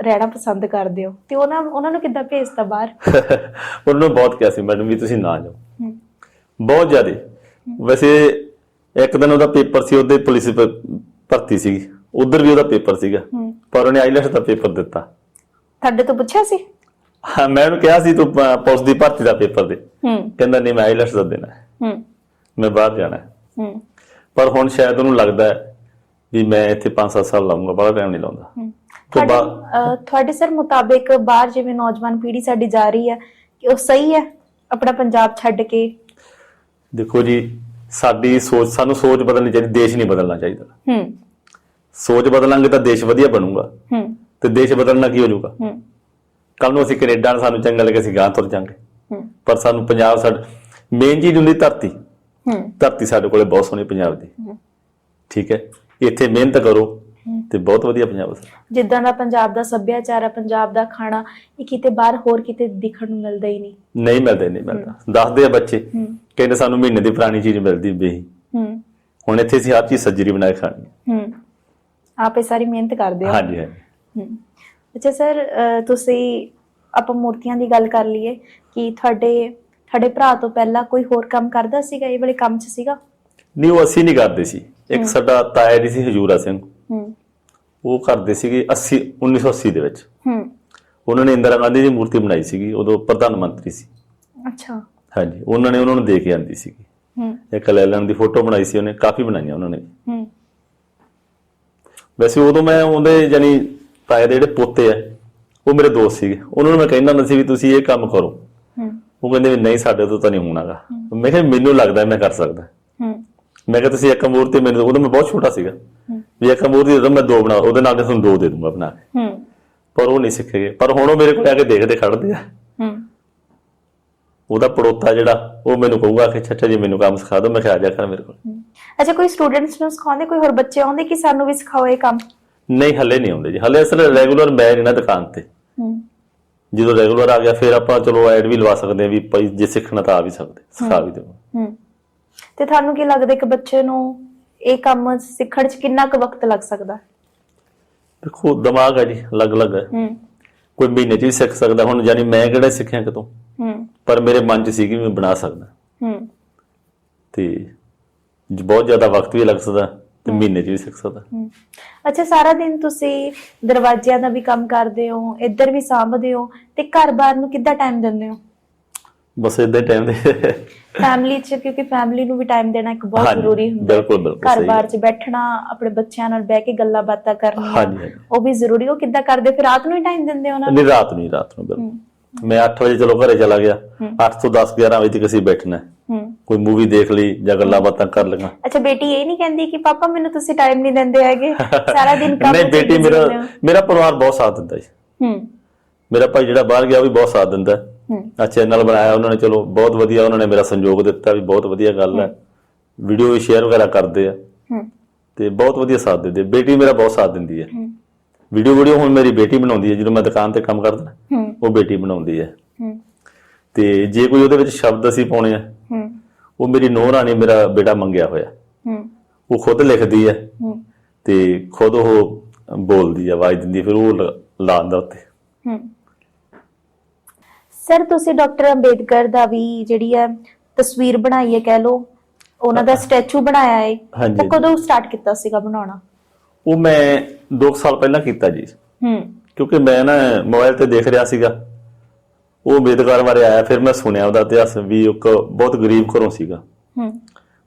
ਰਹਿਣਾ ਪਸੰਦ ਕਰਦੇ ਹੋ। ਤੇ ਉਹਨਾਂ ਉਹਨਾਂ ਨੂੰ ਕਿੱਦਾਂ ਭੇਜਤਾ ਬਾਹਰ? ਉਹਨਾਂ ਨੂੰ ਬਹੁਤ ਕਿਹਾ ਸੀ ਮੈਡਮ ਵੀ ਤੁਸੀਂ ਨਾ ਜਾਓ। ਬਹੁਤ ਜ਼ਿਆਦੇ। ਵੈਸੇ ਇੱਕ ਦਿਨ ਉਹਦਾ ਪੇਪਰ ਸੀ ਉਹਦੇ ਪੁਲਿਸ ਭਰਤੀ ਸੀ। ਉਧਰ ਵੀ ਉਹਦਾ ਪੇਪਰ ਸੀਗਾ। ਪਰ ਉਹਨੇ ਆਈਲੈਟਸ ਦਾ ਪੇਪਰ ਦਿੱਤਾ। ਤੁਹਾਡੇ ਤੋਂ ਪੁੱਛਿਆ ਸੀ? ਹਾਂ ਮੈਂ ਉਹਨੂੰ ਕਿਹਾ ਸੀ ਤੂੰ ਪੁਲਿਸ ਦੀ ਭਰਤੀ ਦਾ ਪੇਪਰ ਦੇ। ਕਹਿੰਦਾ ਨਹੀਂ ਮੈਂ ਆਈਲੈਟਸ ਦਾ ਦੇਣਾ ਹੈ, ਮੈਂ ਬਾਹਰ ਜਾਣਾ। ਹੂੰ। ਪਰ ਹੁਣ ਸ਼ਾਇਦ ਉਹਨੂੰ ਲੱਗਦਾ ਹੈ ਵੀ ਮੈਂ ਇੱਥੇ 5-7 ਸਾਲ ਲਾਉਂਗਾ ਬੜਾ ਟਾਈਮ ਨਹੀਂ ਲਾਉਂਦਾ। ਤੋਂ ਤੁਹਾਡੇ ਬਾਅਦ ਅਹ, ਤੁਹਾਡੇ ਸਰ ਮੁਤਾਬਿਕ ਬਾਹਰ ਜਿਵੇਂ ਨੌਜਵਾਨ ਪੀੜ੍ਹੀ ਸਾਡੀ ਜਾ ਰਹੀ ਹੈ ਕਿ ਉਹ ਸਹੀ ਹੈ ਆਪਣਾ ਪੰਜਾਬ ਛੱਡ ਕੇ? ਦੇਖੋ ਜੀ ਸਾਡੀ ਸੋਚ ਸਾਨੂੰ ਸੋਚ ਬਦਲਣੀ ਚਾਹੀਦੀ ਦੇਸ਼ ਨਹੀਂ ਬਦਲਣਾ ਚਾਹੀਦਾ। ਹੂੰ। ਸੋਚ ਬਦਲਾਂਗੇ ਤਾਂ ਦੇਸ਼ ਵਧੀਆ ਬਣੂਗਾ। ਹੂੰ। ਤੇ ਦੇਸ਼ ਬਦਲਣਾ ਕੀ ਹੋ ਜਾਊਗਾ? ਹੂੰ। ਕੱਲ ਨੂੰ ਅਸੀਂ ਕੈਨੇਡਾ ਨੂੰ ਸਾਨੂੰ ਚੰਗਾ ਲੱਗੇ ਅਸੀਂ ਗਾਂ ਤੁਰ ਜਾਾਂਗੇ। ਹੂੰ। ਪਰ ਸਾਨੂੰ ਪੰਜਾਬ ਸਾਡ ਮੇਨ ਚੀਜ਼ ਹੁੰਦੀ ਧਰਤੀ। ਹੂੰ। ਧਰਤੀ ਸਾਡੇ ਕੋਲੇ ਬਹੁਤ ਸੋਹਣੀ ਪੰਜਾਬ ਦੀ। ਠੀਕ ਹੈ? ਇੱਥੇ ਮਿਹਨਤ ਕਰੋ ਹੂੰ। ਤੇ ਬਹੁਤ ਵਧੀਆ ਪੰਜਾਬ ਹੈ ਜਿੱਦਾਂ ਦਾ ਪੰਜਾਬ ਦਾ ਸੱਭਿਆਚਾਰ ਹੈ ਪੰਜਾਬ ਦਾ ਖਾਣਾ ਇਹ ਕਿਤੇ ਬਾਹਰ ਹੋਰ ਕਿਤੇ ਦਿਖਣ ਨੂੰ ਮਿਲਦਾ ਹੀ ਨਹੀਂ। ਨਹੀਂ ਮਿਲਦੇ ਨਹੀਂ ਮਿਲਦਾ। ਦੱਸਦੇ ਆ ਬੱਚੇ ਹੂੰ। ਕਹਿੰਦੇ ਸਾਨੂੰ ਮਹੀਨੇ ਦੀ ਪੁਰਾਣੀ ਚੀਜ਼ ਮਿਲਦੀ ਬੇਹੀ ਹੂੰ। ਹੁਣ ਇੱਥੇ ਅਸੀਂ ਹਰ ਚੀਜ਼ ਸੱਜਰੀ ਬਣਾ ਕੇ ਖਾਣੀ ਹੈ। ਹੂੰ। ਆਪੇ ਸਾਰੀ ਮਿਹਨਤ ਕਰਦੇ ਹੋ। ਹਾਂਜੀ ਹਾਂਜੀ। ਹਮ। ਅੱਛਾ ਸਰ ਤੁਸੀਂ ਆਪਾਂ ਮੂਰਤੀਆਂ ਦੀ ਗੱਲ ਕਰ ਲਈਏ ਕਿ ਤੁਹਾਡੇ ਤੁਹਾਡੇ ਭਰਾ ਤੋਂ ਪਹਿਲਾਂ ਕੋਈ ਹੋਰ ਕੰਮ ਕਰਦਾ ਸੀਗਾ? ਇਹ ਵਾਲੇ ਕੰਮ 'ਚ ਸੀਗਾ? ਨਹੀਂ ਉਹ ਅਸੀਂ ਨਹੀਂ ਕਰਦੇ ਸੀ। ਇੱਕ ਸਾਡਾ ਤਾਇਆ ਜੀ ਸੀ ਹਜੂਰਾ ਸਿੰਘ। ਹੂੰ। ਉਹ ਕਰਦੇ ਸੀਗੇ 80 1980 ਦੇ ਵਿੱਚ। ਹੂੰ। ਉਹਨਾਂ ਨੇ ਇੰਦਰਾ ਗਾਂਧੀ ਦੀ ਮੂਰਤੀ ਬਣਾਈ ਸੀਗੀ ਉਦੋਂ ਪ੍ਰਧਾਨ ਮੰਤਰੀ ਸੀ। ਅੱਛਾ। ਹਾਂਜੀ ਉਹਨਾਂ ਨੇ ਉਹਨਾਂ ਨੂੰ ਦੇ ਕੇ ਆਂਦੀ ਸੀਗੀ। ਹੂੰ। ਇੱਕ ਲੈਲਨ ਦੀ ਫੋਟੋ ਬਣਾਈ ਸੀ ਉਹਨੇ ਕਾਫੀ ਬਣਾਈਆਂ ਉਹਨਾਂ ਨੇ। ਹੂੰ। ਵੈਸੇ ਉਦੋਂ ਮੈਂ ਉਹਦੇ ਯਾਨੀ ਤਾਏ ਦੇ ਜਿਹੜੇ ਪੋਤੇ ਆ ਉਹ ਮੇਰੇ ਦੋਸਤ ਸੀਗੇ। ਉਹਨਾਂ ਨੂੰ ਮੈਂ ਕਹਿੰਦਾ ਹੁੰਦਾ ਸੀ ਵੀ ਤੁਸੀਂ ਇਹ ਕੰਮ ਕਰੋ। ਹੂੰ। ਉਹ ਕਹਿੰਦੇ ਵੀ ਨਹੀਂ ਸਾਡੇ ਤੋਂ ਤਾਂ ਨਹੀਂ ਹੋਣਾਗਾ। ਮੈਂ ਕਿਹਾ ਮੈਨੂੰ ਲੱਗਦਾ ਮੈਂ ਕਰ ਸਕਦਾ। ਹੂੰ। ਮੈਂ ਕਿਹਾ ਤੁਸੀਂ ਇੱਕ ਮੂਰਤੀ ਮੈਨੂੰ ਉਦੋਂ ਮੈਂ ਬਹੁਤ ਛੋਟਾ ਸੀਗਾ। ਵੀ ਇੱਕ ਮੂਰਤੀ ਦੇ ਦਿਓ ਮੈਂ ਦੋ ਬਣਾ ਉਹਦੇ ਨਾਲ ਮੈਂ ਤੁਹਾਨੂੰ ਦੋ ਦੇ ਦੂੰਗਾ ਬਣਾ ਕੇ। ਹੂੰ। ਪਰ ਉਹ ਨਹੀਂ ਸਿੱਖੇਗੇ ਪਰ ਹੁਣ ਉਹ ਮੇਰੇ ਕੋਲ ਆ ਕੇ ਦੇਖਦੇ ਖੜਦੇ ਆ। ਹੂੰ। ਉਹਦਾ ਪੜੋਤਾ ਜਿਹੜਾ ਉਹ ਮੈਨੂੰ ਕਹੂਗਾ ਕਿ ਅੱਛਾ ਜੀ ਮੈਨੂੰ ਕੰਮ ਸਿਖਾ ਦਿਓ ਮੈਂ ਕਿਹਾ ਆ ਜਾ ਕਰ ਮੇਰੇ ਕੋਲ। ਅੱਛਾ ਕੋਈ ਸਟੂਡੈਂਟਸ ਨੂੰ ਸਿਖਾਉਂਦੇ? ਕੋਈ ਹੋਰ ਬੱਚੇ ਆਉਂਦੇ ਕਿ ਸਾਨੂੰ ਵੀ ਸਿਖਾਓ ਇਹ ਕੰਮ? ਨਹੀਂ ਹੱਲੇ ਨਹੀਂ ਆਉਂਦੇ ਜੀ। ਹੱਲੇ ਅਸਲ ਰੈਗੂਲਰ ਮੈਂ ਨਹੀਂ ਨਾ ਦੁਕਾਨ ਤੇ। ਹੂੰ। ਜਦੋਂ ਰੈਗੂਲਰ ਆ ਗਿਆ ਫਿਰ ਆਪਾਂ ਚਲੋ ਐਡ ਵੀ ਲਵਾ ਸਕਦੇ ਹਾਂ ਵੀ ਭਾਈ ਜੇ ਸਿੱਖਣਾ ਤਾਂ ਆ ਵੀ ਸਕਦੇ ਸਿਖਾ ਵੀ ਦੇਵਾਂ ਹੂੰ। ਤੇ ਤੁਹਾਨੂੰ ਕੀ ਲੱਗਦਾ ਕਿ ਬੱਚੇ ਨੂੰ ਇਹ ਕੰਮ ਸਿੱਖਣ 'ਚ ਕਿੰਨਾ ਕੁ ਵਕਤ ਲੱਗ ਸਕਦਾ? ਦੇਖੋ ਦਿਮਾਗ ਹੈ ਜੀ ਅਲੱਗ-ਅਲੱਗ ਹੈ। ਹੂੰ। ਕੋਈ ਮਹੀਨੇ 'ਚ ਵੀ ਸਿੱਖ ਸਕਦਾ। ਹੁਣ ਜਾਨੀ ਮੈਂ ਕਿਹੜਾ ਸਿੱਖਿਆ ਕਿਤੋਂ? ਹੂੰ। ਪਰ ਮੇਰੇ ਮਨ 'ਚ ਸੀ ਕਿ ਮੈਂ ਬਣਾ ਸਕਦਾ। ਹੂੰ। ਤੇ ਜ- ਬਹੁਤ ਜ਼ਿਆਦਾ ਵਕਤ ਵੀ ਲੱਗ ਸਕਦਾ ਤੇ ਮਹੀਨੇ 'ਚ ਵੀ ਸਿੱਖ ਸਕਦਾ। ਹਮ। ਅੱਛਾ ਸਾਰਾ ਦਿਨ ਤੁਸੀਂ ਦਰਵਾਜ਼ਿਆਂ ਦਾ ਵੀ ਕੰਮ ਕਰਦੇ ਹੋ ਇੱਧਰ ਵੀ ਸਾਂਭਦੇ ਹੋ ਤੇ ਘਰ-ਬਾਰ ਨੂੰ ਕਿੱਦਾਂ ਟਾਈਮ ਦਿੰਦੇ ਹੋ? ਬਸ ਇਦਾਂ ਟਾਈਮ ਦੇ। ਫੈਮਿਲੀ 'ਚ ਕਿਉਂਕਿ ਫੈਮਿਲੀ ਨੂੰ ਵੀ ਟਾਈਮ ਦੇਣਾ ਇੱਕ ਬਹੁਤ ਹਾਂਜੀ, ਜ਼ਰੂਰੀ ਹੁੰਦਾ। ਹੈ। ਬਿਲਕੁਲ, ਬਿਲਕੁਲ, ਸਹੀ ਘਰ-ਬਾਰ 'ਚ ਬੈਠਣਾ ਆਪਣੇ ਬੱਚਿਆਂ ਨਾਲ ਬਹਿ ਕੇ ਗੱਲਾਂ ਬਾਤਾਂ ਕਰਨੀਆਂ ਹਾਂਜੀ, ਹਾਂਜੀ। ਉਹ ਵੀ ਜ਼ਰੂਰੀ। ਉਹ ਕਿੱਦਾਂ ਕਰਦੇ? ਫਿਰ ਰਾਤ ਨੂੰ ਹੀ ਟਾਈਮ ਦਿੰਦੇ ਉਹਨਾਂ ਨੂੰ? ਨਹੀਂ ਰਾਤ ਨੂੰ ਹੀ ਰਾਤ ਨੂੰ ਬਿਲਕੁਲ। ਮੈਂ 8 ਵਜੇ ਚਲੋ ਘਰੇ ਚਲਾ ਗਿਆ। 8 ਤੋਂ 10 11 ਵਜੇ ਤੱਕ ਅਸੀਂ ਬੈਠਣਾ। ਹੈ। ਹੂੰ ਕੋਈ ਮੂਵੀ ਦੇਖ ਲਈ ਜਾਂ ਗੱਲਾਂ ਬਾਤਾਂ ਕਰ ਲਈਆਂ। ਅੱਛਾ ਬੇਟੀ ਇਹ ਨਹੀਂ ਕਹਿੰਦੀ ਕਿ ਪਾਪਾ ਮੈਨੂੰ ਤੁਸੀਂ ਟਾਈਮ ਨਹੀਂ ਦਿੰਦੇ ਹੈਗੇ। ਸਾਰਾ ਦਿਨ ਕੰਮ ਨਹੀਂ 'ਚ ਬੇਟੀ busy ਮੇਰਾ ਹੁੰਦੇ ਹੋ। ਮੇਰਾ ਪਰਿਵਾਰ ਬਹੁਤ ਸਾਥ ਦਿੰਦਾ ਜੀ। ਹੂੰ। ਮੇਰਾ ਭਾਈ ਜਿਹੜਾ ਬਾਹਰ ਗਿਆ ਉਹ ਵੀ ਬਹੁਤ ਸਾਥ ਦਿੰਦਾ। ਹੂੰ ਆ ਚੈਨਲ ਬਣਾਇਆ ਉਹਨਾਂ ਨੇ ਚਲੋ ਬਹੁਤ ਵਧੀਆ ਉਹਨਾਂ ਨੇ ਮੇਰਾ ਸੰਯੋਗ ਦਿੱਤਾ ਵੀ ਬਹੁਤ ਵਧੀਆ ਗੱਲ ਹੈ। ਵੀਡੀਓ ਵੀ ਸ਼ੇਅਰ ਵਗੈਰਾ ਕਰਦੇ ਆ। ਤੇ ਬਹੁਤ ਵਧੀਆ ਸਾਥ ਦਿੰਦੇ ਬੇਟੀ ਮੇਰਾ ਬਹੁਤ ਸਾਥ ਦਿੰਦੀ ਹੈ। ਵੀਡੀਓ ਵੀਡੀਓ ਹੁਣ ਮੇਰੀ ਬੇਟੀ ਬਣਾਉਂਦੀ ਹੈ। ਜਦੋਂ ਮੈਂ ਦੁਕਾਨ ਤੇ ਕੰਮ ਕਰਦਾ ਉਹ ਬੇਟੀ ਬਣਾਉਂਦੀ ਹੈ। ਤੇ ਜੇ ਕੋਈ ਉਹਦੇ ਵਿੱਚ ਸ਼ਬਦ ਅਸੀਂ ਪਾਉਣੇ ਆ ਉਹ ਮੇਰੀ ਨੂੰਹ ਰਾਣੀ ਮੇਰਾ ਬੇਟਾ ਮੰਗਿਆ ਹੋਇਆ। ਉਹ ਖੁਦ ਲਿਖਦੀ ਹੈ। ਤੇ ਖੁਦ ਉਹ ਬੋਲਦੀ ਆ ਆਵਾਜ਼ ਦਿੰਦੀ ਫਿਰ ਉਹ ਲ- ਲਾ ਦਿੰਦਾ ਉੱਤੇ ਹੂੰ। ਸਰ ਤੁਸੀਂ ਡਾਕਟਰ ਅੰਬੇਦਕਰ ਦਾ ਵੀ ਜਿਹੜੀ ਹੈ ਤਸਵੀਰ ਬਣਾਈ ਹੈ ਕਹਿ ਲੋ ਉਹਨਾਂ ਦਾ ਸਟੈਚੂ ਬਣਾਇਆ ਹੈ ਹਾਂਜੀ। ਉਹ ਕਦੋਂ ਸਟਾਰਟ ਕੀਤਾ ਸੀਗਾ ਬਣਾਉਣਾ? ਉਹ ਮੈਂ 2 ਸਾਲ ਪਹਿਲਾਂ ਕੀਤਾ ਜੀ। ਹੂੰ। ਕਿਉਂਕਿ ਮੈਂ ਨਾ ਮੋਬਾਈਲ ਤੇ ਦੇਖ ਰਿਹਾ ਸੀਗਾ। ਉਹ ਅੰਬੇਦਕਰ ਬਾਰੇ ਆਇਆ ਫਿਰ ਮੈਂ ਸੁਣਿਆ ਉਹਦਾ ਇਤਿਹਾਸ ਵੀ ਇੱਕ ਬਹੁਤ ਗਰੀਬ ਘਰੋਂ ਸੀਗਾ। ਹੂੰ।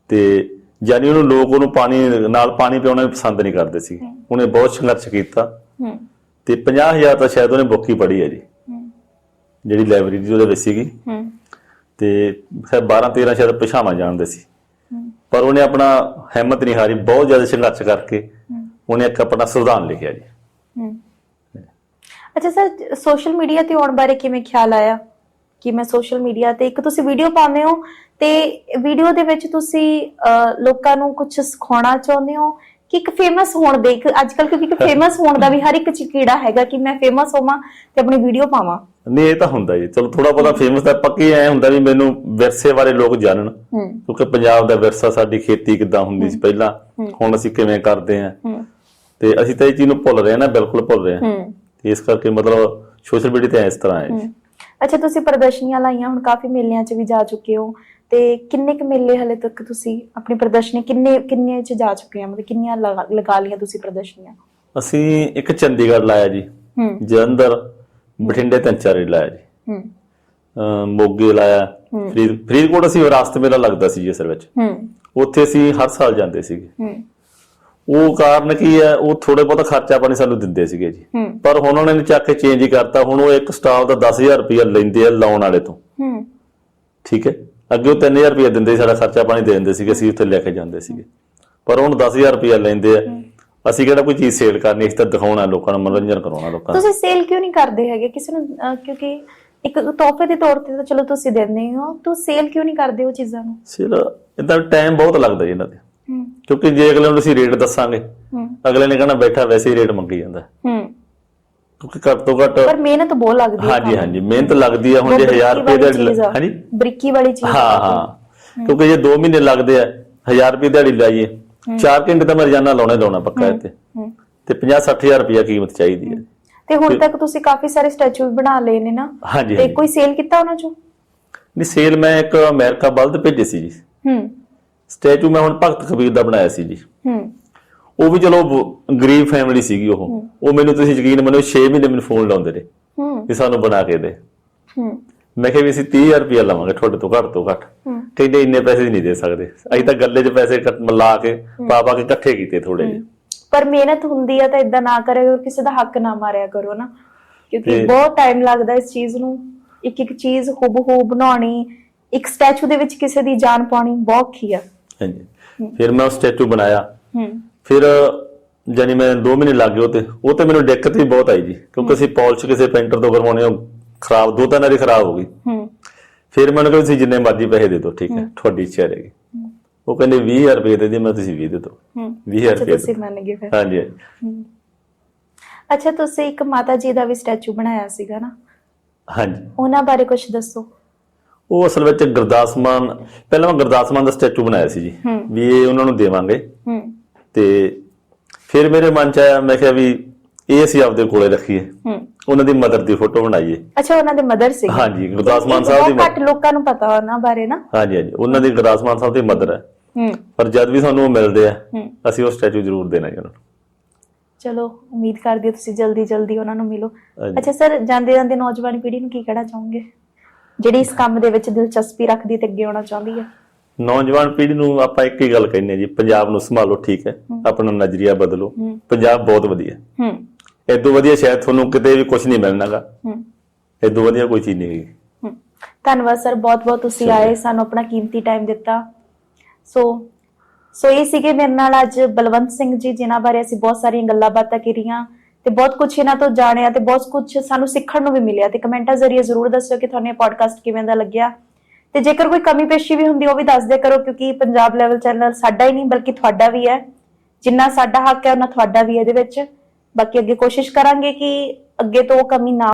ਤੇ ਜਾਨੀ ਉਹਨੂੰ ਲੋਕ ਉਹਨੂੰ ਪਾਣੀ ਨਾਲ ਪਾਣੀ ਪਿਆਉਣਾ ਵੀ ਪਸੰਦ ਨਹੀਂ ਕਰਦੇ ਸੀ। ਉਹਨੇ ਬਹੁਤ ਸੰਘਰਸ਼ ਕੀਤਾ। ਹੂੰ। ਤੇ 50000 ਤਾਂ ਸ਼ਾਇਦ ਉਹਨੇ ਬੁੱਕ ਹੀ ਪੜ੍ਹੀ ਹੈ ਜੀ। ਜਿਹੜੀ ਲਾਇਬ੍ਰੇਰੀ ਉਹਦੇ ਵਿੱਚ ਸੀਗੀ। ਹੂੰ। ਤੇ ਸ਼ਾਇਦ 12 13 ਸ਼ਾਇਦ ਪਛਾਵਾਂ ਜਾਣਦੇ ਸੀ। ਪਰ ਉਹਨੇ ਆਪਣਾ ਹਿੰਮਤ ਨਹੀਂ ਹਾਰੀ ਬਹੁਤ ਜ਼ਿਆਦਾ ਸੰਘਰਸ਼ ਕਰਕੇ ਉਹਨੇ ਇੱਕ ਆਪਣਾ ਸੰਵਿਧਾਨ ਲਿਖਿਆ ਜੀ। ਹੂੰ। ਅੱਛਾ ਸਰ ਸੋਸ਼ਲ ਮੀਡੀਆ ਤੇ ਆਉਣ ਬਾਰੇ ਕਿਵੇਂ ਖਿਆਲ ਆਇਆ? ਕਿ ਮੈਂ ਸੋਸ਼ਲ ਮੀਡੀਆ ਤੇ ਇੱਕ ਤੁਸੀਂ ਵੀਡੀਓ ਪਾਉਂਦੇ ਹੋ ਤੇ ਵੀਡੀਓ ਦੇ ਵਿੱਚ ਤੁਸੀਂ ਲੋਕਾਂ ਨੂੰ ਕੁਝ ਸਿਖਾਉਣਾ ਚਾਹੁੰਦੇ ਹੋ? ਕਿ ਇੱਕ ਫੇਮਸ ਹੋਣ ਦੇ ਇੱਕ ਅੱਜ ਕੱਲ ਕਿਉਂਕਿ ਫੇਮਸ ਹੋਣ ਦਾ ਵੀ ਹਰ ਇੱਕ ਚ ਕੀੜਾ ਹੈਗਾ ਕਿ ਮੈਂ ਫੇਮਸ ਹੋਵਾਂ ਤੇ ਆਪਣੀ ਵੀਡੀਓ ਪਾਵਾਂ। ਨਹੀਂ ਇਹ ਤਾਂ ਹੁੰਦਾ ਜੀ ਚਲੋ ਥੋੜਾ ਬਹੁਤਾ ਫੇਮਸ ਤਾਂ ਪੱਕੀ ਐ ਹੁੰਦਾ ਵੀ ਮੈਨੂੰ ਵਿਰਸੇ ਬਾਰੇ ਲੋਕ ਜਾਣਨ। ਕਿਉਂਕਿ ਪੰਜਾਬ ਦਾ ਵਿਰਸਾ ਸਾਡੀ ਖੇਤੀ ਕਿੱਦਾਂ ਹੁੰਦੀ ਸੀ ਪਹਿਲਾਂ ਹੁਣ ਅਸੀਂ ਕਿਵੇਂ ਕਰਦੇ ਆਂ। ਤੇ ਅਸੀਂ ਤਾਂ ਇਹ ਚੀਜ਼ ਨੂੰ ਭੁੱਲ ਰਹੇ ਹਾਂ ਨਾ ਬਿਲਕੁਲ ਭੁੱਲ ਰਹੇ ਤੇ ਇਸ ਕਰਕੇ ਮਤਲਬ ਸੋਸ਼ਲ ਮੀਡੀਆ ਤੇ ਇਸ ਤਰ੍ਹਾਂ। ਹੂੰ। ਅੱਛਾ ਤੁਸੀਂ ਪ੍ਰਦਰਸ਼ਨੀਆਂ ਲਾਈਆਂ ਹੁਣ ਕਾਫੀ ਮੇਲਿਆਂ 'ਚ ਵੀ ਜਾ ਚੁੱਕੇ ਹੋ। ਤੇ ਕਿੰਨੇ ਕੁ ਮੇਲੇ ਹਲੇ ਤੱਕ ਤੁਸੀਂ ਆਪਣੀ ਪ੍ਰਦਰਸ਼ਨੀ ਕਿੰਨੇ ਕਿੰਨੇ 'ਚ ਜਾ ਚੁੱਕੇ ਹੋ ਮਤਲਬ ਕਿੰਨੀਆਂ ਲਗਾ ਲਗਾ ਲਈਆਂ ਤੁਸੀਂ ਪ੍ਰਦਰਸ਼ਨੀਆਂ? ਅਸੀਂ ਇੱਕ ਚੰਡੀਗੜ੍ਹ ਲਾਇਆ ਜੀ। ਹੂੰ। ਜਲੰਧਰ ਬਠਿੰਡੇ ਤਿੰਨ ਚਾਰ ਹੀ ਲਾਇਆ ਜੀ। ਹੂੰ। ਅਮ ਮੋਗੇ ਲਾਇਆ। ਫਰੀਦ ਫਰੀਦਕੋਟ ਅਸੀਂ ਵਿਰਾਸਤ ਮੇਲਾ ਲੱਗਦਾ ਸੀ ਜੀ ਅਸਲ ਵਿੱਚ। ਹੂੰ। ਉੱਥੇ ਅਸੀਂ ਹਰ ਸਾਲ ਜਾਂਦੇ ਸੀਗੇ। ਹੂੰ। ਉਹ ਕਾਰਨ ਕੀ ਹੈ? ਉਹ ਥੋੜੇ ਬਹੁਤਾ ਖਰਚਾ ਪਾਣੀ ਸਾਨੂੰ ਦਿੰਦੇ ਸੀਗੇ ਜੀ। ਹੂੰ। ਪਰ ਹੁਣ ਉਹਨਾਂ ਨੇ ਚੱਕ ਕੇ ਚੇਂਜ ਹੀ ਕਰਤਾ। ਹੁਣ ਉਹ ਇੱਕ ਸਟਾਲ ਦਾ 10000 ਰੁਪਇਆ ਲੈਂਦੇ ਆ ਲਾਉਣ ਵਾਲੇ ਤੋਂ। ਹੂੰ। ਠੀਕ ਹੈ? ਅੱਗੇ ਉਹ 3000 ਰੁਪਇਆ ਦਿੰਦੇ ਸੀ, ਸਾਡਾ ਖਰਚਾ ਪਾਣੀ ਦੇ ਦਿੰਦੇ ਸੀਗੇ ਅਸੀਂ ਉੱਥੇ ਲੈ ਕੇ ਜਾਂਦੇ ਸੀਗੇ। ਪਰ ਹੁਣ 10000 ਰੁਪਇਆ ਲੈਂਦੇ ਆ। ਅਸੀਂ ਕਿਹੜਾ ਕੋਈ ਚੀਜ਼ ਸੇਲ ਕਰਨੀ ਅਸੀਂ ਤਾਂ ਦਿਖਾਉਣਾ ਲੋਕਾਂ ਨੂੰ ਮਨੋਰੰਜਨ ਕਰਾਉਣਾ ਲੋਕਾਂ ਦਾ ਤੁਸੀਂ ਸੇਲ ਕਿਉਂ ਨਹੀਂ ਕਰਦੇ ਹੈਗੇ? ਕਿਸੇ ਨੂੰ ਅਹ, ਕਿਉਂਕਿ ਇੱਕ ਤੋਹਫੇ ਦੇ ਤੌਰ ਤੇ ਤਾਂ ਚਲੋ ਤੁਸੀਂ ਦਿੰਦੇ ਹੋ ਤੂੰ ਸੇਲ ਕਿਉਂ ਨਹੀਂ ਕਰਦੇ ਉਹ ਚੀਜ਼ਾਂ ਨੂੰ? ਸਿਰ ਇਦਾਂ ਟਾਈਮ ਬਹੁਤ ਲੱਗਦਾ ਜੀ ਇਹਨਾਂ ਤੇ। ਹੂੰ। ਕਿਉਂਕਿ ਜੇ ਅਗਲੇ ਨੂੰ ਅਸੀਂ ਰੇਟ ਦੱਸਾਂਗੇ ਹੂੰ। ਅਗਲੇ ਨੇ ਕਹਿਣਾ ਬੈਠਾ ਵੈਸੇ ਹੀ ਰੇਟ ਮੰਗੀ ਜਾਂਦਾ। ਹੂੰ। ਕਿਉਂਕਿ ਘੱਟ ਤੋਂ ਘੱਟ ਪਰ ਮਿਹਨਤ ਬਹੁਤ ਲੱਗਦੀ ਹੈ ਹਾਂਜੀ ਹਾਂਜੀ ਮਿਹਨਤ ਲੱਗਦੀ ਆ ਹੁਣ ਜੇ 1000 ਰੁਪਏ ਦਾ। ਹਾਂਜੀ? ਬਰੀਕੀ ਵਾਲੀ ਚੀਜ਼ ਹਾਂ ਹਾਂ। ਕਿਉਂਕਿ ਜੇ 2 ਮਹੀਨੇ ਲੱਗਦੇ ਆ 1000 ਰੁਪਏ ਦਿਹਾੜੀ ਲਾਈਏ 4 ਘੰਟੇ ਤਾਂ ਮੈਂ ਰੋਜ਼ਾਨਾ ਲਾਉਣਾ ਹੀ ਲਾਉਣਾ ਪੱਕਾ ਇੱਥੇ। ਹੂੰ। ਤੇ 50 60000 ਰੁਪਏ ਕੀਮਤ ਚਾਹੀਦੀ ਹੈ। ਤੇ ਹੁਣ ਤੱਕ ਤੁਸੀਂ ਕਾਫੀ ਸਾਰੇ ਸਟੈਚੂ ਬਣਾ ਲਏ ਨੇ ਨਾ। ਹਾਂਜੀ ਤੇ ਕੋਈ ਸੇਲ ਕੀਤਾ ਉਹਨਾਂ ਚੋਂ? ਨਹੀਂ ਸੇਲ ਮੈਂ ਇੱਕ ਅਮਰੀਕਾ ਬਲਦ ਭੇਜੇ ਸੀ ਜੀ। ਹੂੰ। ਸਟੈਚੂ ਮੈਂ ਹੁਣ ਭਗਤ ਕਬੀਰ ਦਾ ਬਣਾਇਆ ਸੀ ਜੀ। ਹੂੰ। ਉਹ ਵੀ ਚਲੋ ਗਰੀਬ ਫੈਮਿਲੀ ਸੀਗੀ ਉਹ। ਉਹ ਮੈਨੂੰ ਤੁਸੀਂ ਯਕੀਨ ਮੰਨੋ 6 ਮਹੀਨੇ ਮੈਨੂੰ ਫੋਨ ਲਾਉਂਦੇ ਨੇ ਹੂੰ। ਕਿ ਸਾਨੂੰ ਬਣਾ ਕੇ ਦੇ। ਮੈਂ ਕਿਹਾ ਵੀ ਅਸੀਂ 30000 ਰੁਪਏ ਲਵਾਂਗੇ ਤੁਹਾਡੇ ਤੋਂ ਘੱਟ ਤੋਂ ਘੱਟ। ਕਹਿੰਦੇ ਇੰਨੇ ਪੈਸੇ ਨਹੀਂ ਦੇ ਸਕਦੇ। ਅਸੀਂ ਤਾਂ ਗੱਲੇ 'ਚ ਪੈਸੇ ਮਿਲਾ ਕੇ ਪਾ ਪਾ ਕੇ ਇਕੱਠੇ ਕੀਤੇ ਥੋੜੇ ਜਿਹੇ। ਪਰ ਮਿਹਨਤ ਹੁੰਦੀ ਆ ਤਾਂ ਇਦਾਂ ਨਾ ਕਰਿਆ ਕਰੋ ਕਿਸੇ ਦਾ ਹੱਕ ਨਾ ਮਾਰਿਆ ਕਰੋ ਨਾ। ਕਿਉਂਕਿ ਬਹੁਤ ਟਾਈਮ ਲੱਗਦਾ ਇਸ ਚੀਜ਼ ਨੂੰ। ਇੱਕ ਇੱਕ ਚੀਜ਼ ਹੂਬਹੂ ਬਣਾਉਣੀ ਇੱਕ ਸਟੈਚੂ ਦੇ ਵਿੱਚ ਕਿਸੇ ਦੀ ਜਾਨ ਪਾਉਣੀ ਬਹੁਤ ਔਖੀ ਆ। ਹਾਂਜੀ। ਫਿਰ ਮੈਂ ਉਹ ਸਟੈਚੂ ਬਣਾਇਆ। ਹੂੰ। ਫਿਰ ਜਾਨੀ ਮੈਂ 2 ਮਹੀਨੇ ਲੱਗ ਗਏ ਤੇ। ਉਹ ਤੇ ਮੈਨੂੰ ਦਿੱਕਤ ਵੀ ਬਹੁਤ ਆਈ ਜੀ। ਕਿਉਂਕਿ ਅਸੀਂ ਪਾਲਿਸ਼ ਕਿਸੇ ਪੇਂਟਰ ਤੋਂ ਕਰਵਾਉਣੇ ਖਰਾਬ ਦੋ ਤਿੰਨ ਵਾਰੀ ਖਰਾਬ ਹੋ ਗਈ। ਹੂੰ। ਫਿਰ ਮੈਨੂੰ ਕਹਿੰਦੇ ਤੁਸੀਂ ਜਿੰਨੇ ਮਰਜ਼ੀ ਪੈਸੇ ਦੇ ਦਿਓ ਠੀਕ ਹੈ। ਤੁਹਾਡੀ ਇੱਛਾ ਰਹੇਗੀ। ਉਹ ਕਹਿੰਦੇ 20000 ਰੁਪਏ ਦੇ ਦੇ ਮੈਂ ਤੁਸੀਂ 20 ਦੇ ਦਿਓ। ਹੂੰ। 20000 ਅੱਛਾ ਰੁਪਏ ਤੁਸੀਂ ਮੰਨ ਗਏ ਫਿਰ। ਹਾਂਜੀ ਹਾਂਜੀ। ਅੱਛਾ ਤੁਸੀਂ ਇੱਕ ਮਾਤਾ ਜੀ ਦਾ ਵੀ ਸਟੈਚੂ ਬਣਾਇਆ ਸੀਗਾ ਨਾ? ਹਾਂਜੀ। ਉਹਨਾਂ ਬਾਰੇ ਕੁਝ ਦੱਸੋ। ਉਹ ਅਸਲ ਵਿੱਚ ਗੁਰਦਾਸ ਮਾਨ ਪਹਿਲਾਂ ਮੈਂ ਗੁਰਦਾਸ ਮਾਨ ਦਾ ਸਟੈਚੂ ਬਣਾਇਆ ਸੀ ਜੀ। ਹੂੰ। ਵੀ ਇਹ ਉਹਨਾਂ ਨੂੰ ਦੇਵਾਂਗੇ। ਹੂੰ। ਤੇ ਫਿਰ ਮੇਰੇ ਮਨ ਚ ਆਇਆ ਮੈਂ ਕਿਹਾ ਵੀ ਇਹ ਅਸੀਂ ਆਪਦੇ ਕੋਲੇ ਰੱਖੀਏ। ਹੂੰ। ਉਹਨਾਂ ਦੀ ਮਦਰ ਦੀ ਫੋਟੋ ਬਣਾਈਏ। ਅੱਛਾ ਉਹਨਾਂ ਦੇ ਮਦਰ ਸੀ ਹਾਂਜੀ ਗੁਰਦਾਸ ਮਾਨ ਸਾਹਿਬ ਦੀ ਘੱਟ ਲੋਕਾਂ ਨੂੰ ਪਤਾ ਉਹਨਾਂ ਬਾਰੇ ਨਾ। ਹਾਂਜੀ ਹਾਂਜੀ ਉਹਨਾਂ ਦੀ ਗੁਰਦਾਸ ਮਾਨ ਸਾਹਿਬ ਦੀ ਮਦਰ ਹੈ। ਹੂੰ। ਪਰ ਜਦ ਵੀ ਸਾਨੂੰ ਉਹ ਮਿਲਦੇ ਆ ਅਸੀਂ ਉਹ ਸਟੈਚੂ ਜ਼ਰੂਰ ਦੇਣਾ ਜੀ ਉਹਨਾਂ ਨੂੰ। ਚਲੋ ਉਮੀਦ ਕਰਦੀ ਹਾਂ ਤੁਸੀਂ ਜਲਦੀ ਜਲਦੀ ਉਹਨਾਂ ਨੂੰ ਮਿਲੋ। ਅੱਛਾ ਸਰ ਜਾਂਦੇ ਜਾਂਦੇ ਨੌਜਵਾਨ ਪੀੜ੍ਹੀ ਨੂੰ ਕੀ ਕਹਿਣਾ ਚਾਹੋਗੇ? ਜਿਹੜੀ ਇਸ ਕੰਮ ਦੇ ਵਿੱਚ ਦਿਲਚਸਪੀ ਰੱਖਦੀ ਤੇ ਅੱਗੇ ਆਉਣਾ ਚਾਹੁੰਦੀ ਹੈ। ਨੌਜਵਾਨ ਪੀੜ੍ਹੀ ਨੂੰ ਆਪਾਂ ਇੱਕ ਹੀ ਗੱਲ ਕਹਿੰਦੇ ਜੀ ਪੰਜਾਬ ਨੂੰ ਸੰਭਾਲੋ ਠੀਕ ਹੈ? ਆਪਣਾ ਨਜ਼ਰੀਆ ਬਦਲੋ। ਹੂੰ। ਪੰਜਾਬ ਬਹੁਤ ਵਧੀਆ। ਹੂੰ। ਇਦੋਂ ਵਧੀਆ ਸ਼ਾਇਦ ਤੁਹਾਨੂੰ ਕਿਤੇ ਵੀ ਕੁਝ ਨਹੀਂ ਮਿਲਣਾਗਾ। ਹੂੰ। ਇਦੋਂ ਵਧੀਆ ਕੋਈ ਚੀਜ਼ ਨਹੀਂ ਹਮ, ਧੰਨਵਾਦ ਸਰ ਬਹੁਤ ਬਹੁਤ ਤੁਸੀਂ ਆਏ ਸਾਨੂੰ ਆਪਣਾ ਕੀਮਤੀ ਟਾਈਮ ਦਿੱਤਾ। ਸੋ ਸੋ ਇਹ ਸੀਗੇ ਮੇਰੇ ਨਾਲ ਅੱਜ ਬਲਵੰਤ ਸਿੰਘ ਜੀ ਜਿਨ੍ਹਾਂ ਬਾਰੇ ਅਸੀਂ ਬਹੁਤ ਸਾਰੀਆਂ ਗੱਲਾਂ ਬਾਤਾਂ ਕੀਤੀਆਂ ਤੇ ਬਹੁਤ ਕੁਝ ਇਹਨਾਂ ਤੋਂ ਜਾਣਿਆ ਤੇ ਬਹੁਤ ਕੁਝ ਸਾਨੂੰ ਸਿੱਖਣ ਨੂੰ ਵੀ ਮਿਲਿਆ ਤੇ ਕਮੈਂਟਾਂ ਜ਼ਰੀਏ ਜ਼ਰੂਰ ਦੱਸਿਓ ਕਿ ਤੁਹਾਨੂੰ ਇਹ ਪੋਡਕਾਸਟ ਕਿਵੇਂ ਦਾ ਲੱਗਿਆ। ਤੇ ਜੇਕਰ ਕੋਈ ਕਮੀ ਪੇਸ਼ੀ ਵੀ ਹੁੰਦੀ, ਉਹ ਵੀ ਦੱਸ ਦਿਆ ਕਰੋ, ਕਿਉਂਕਿ ਪੰਜਾਬ ਲੈਵਲ ਚੈਨਲ ਸਾਡਾ ਹੀ ਨਹੀਂ, ਬਲਕਿ ਤੁਹਾਡਾ ਵੀ ਹੈ। ਜਿੰਨਾ ਸਾਡਾ ਹੱਕ ਹੈ ਉਹਨਾਂ ਤੁਹਾਡਾ ਵੀ ਹੈ ਇਹਦੇ ਵਿੱਚ। ਬਾਕੀ ਅੱਗੇ ਕੋਸ਼ਿਸ਼ ਕਰਾਂਗੇ ਕਿ ਅੱਗੇ ਤੋਂ ਉਹ ਕਮੀ ਨਾ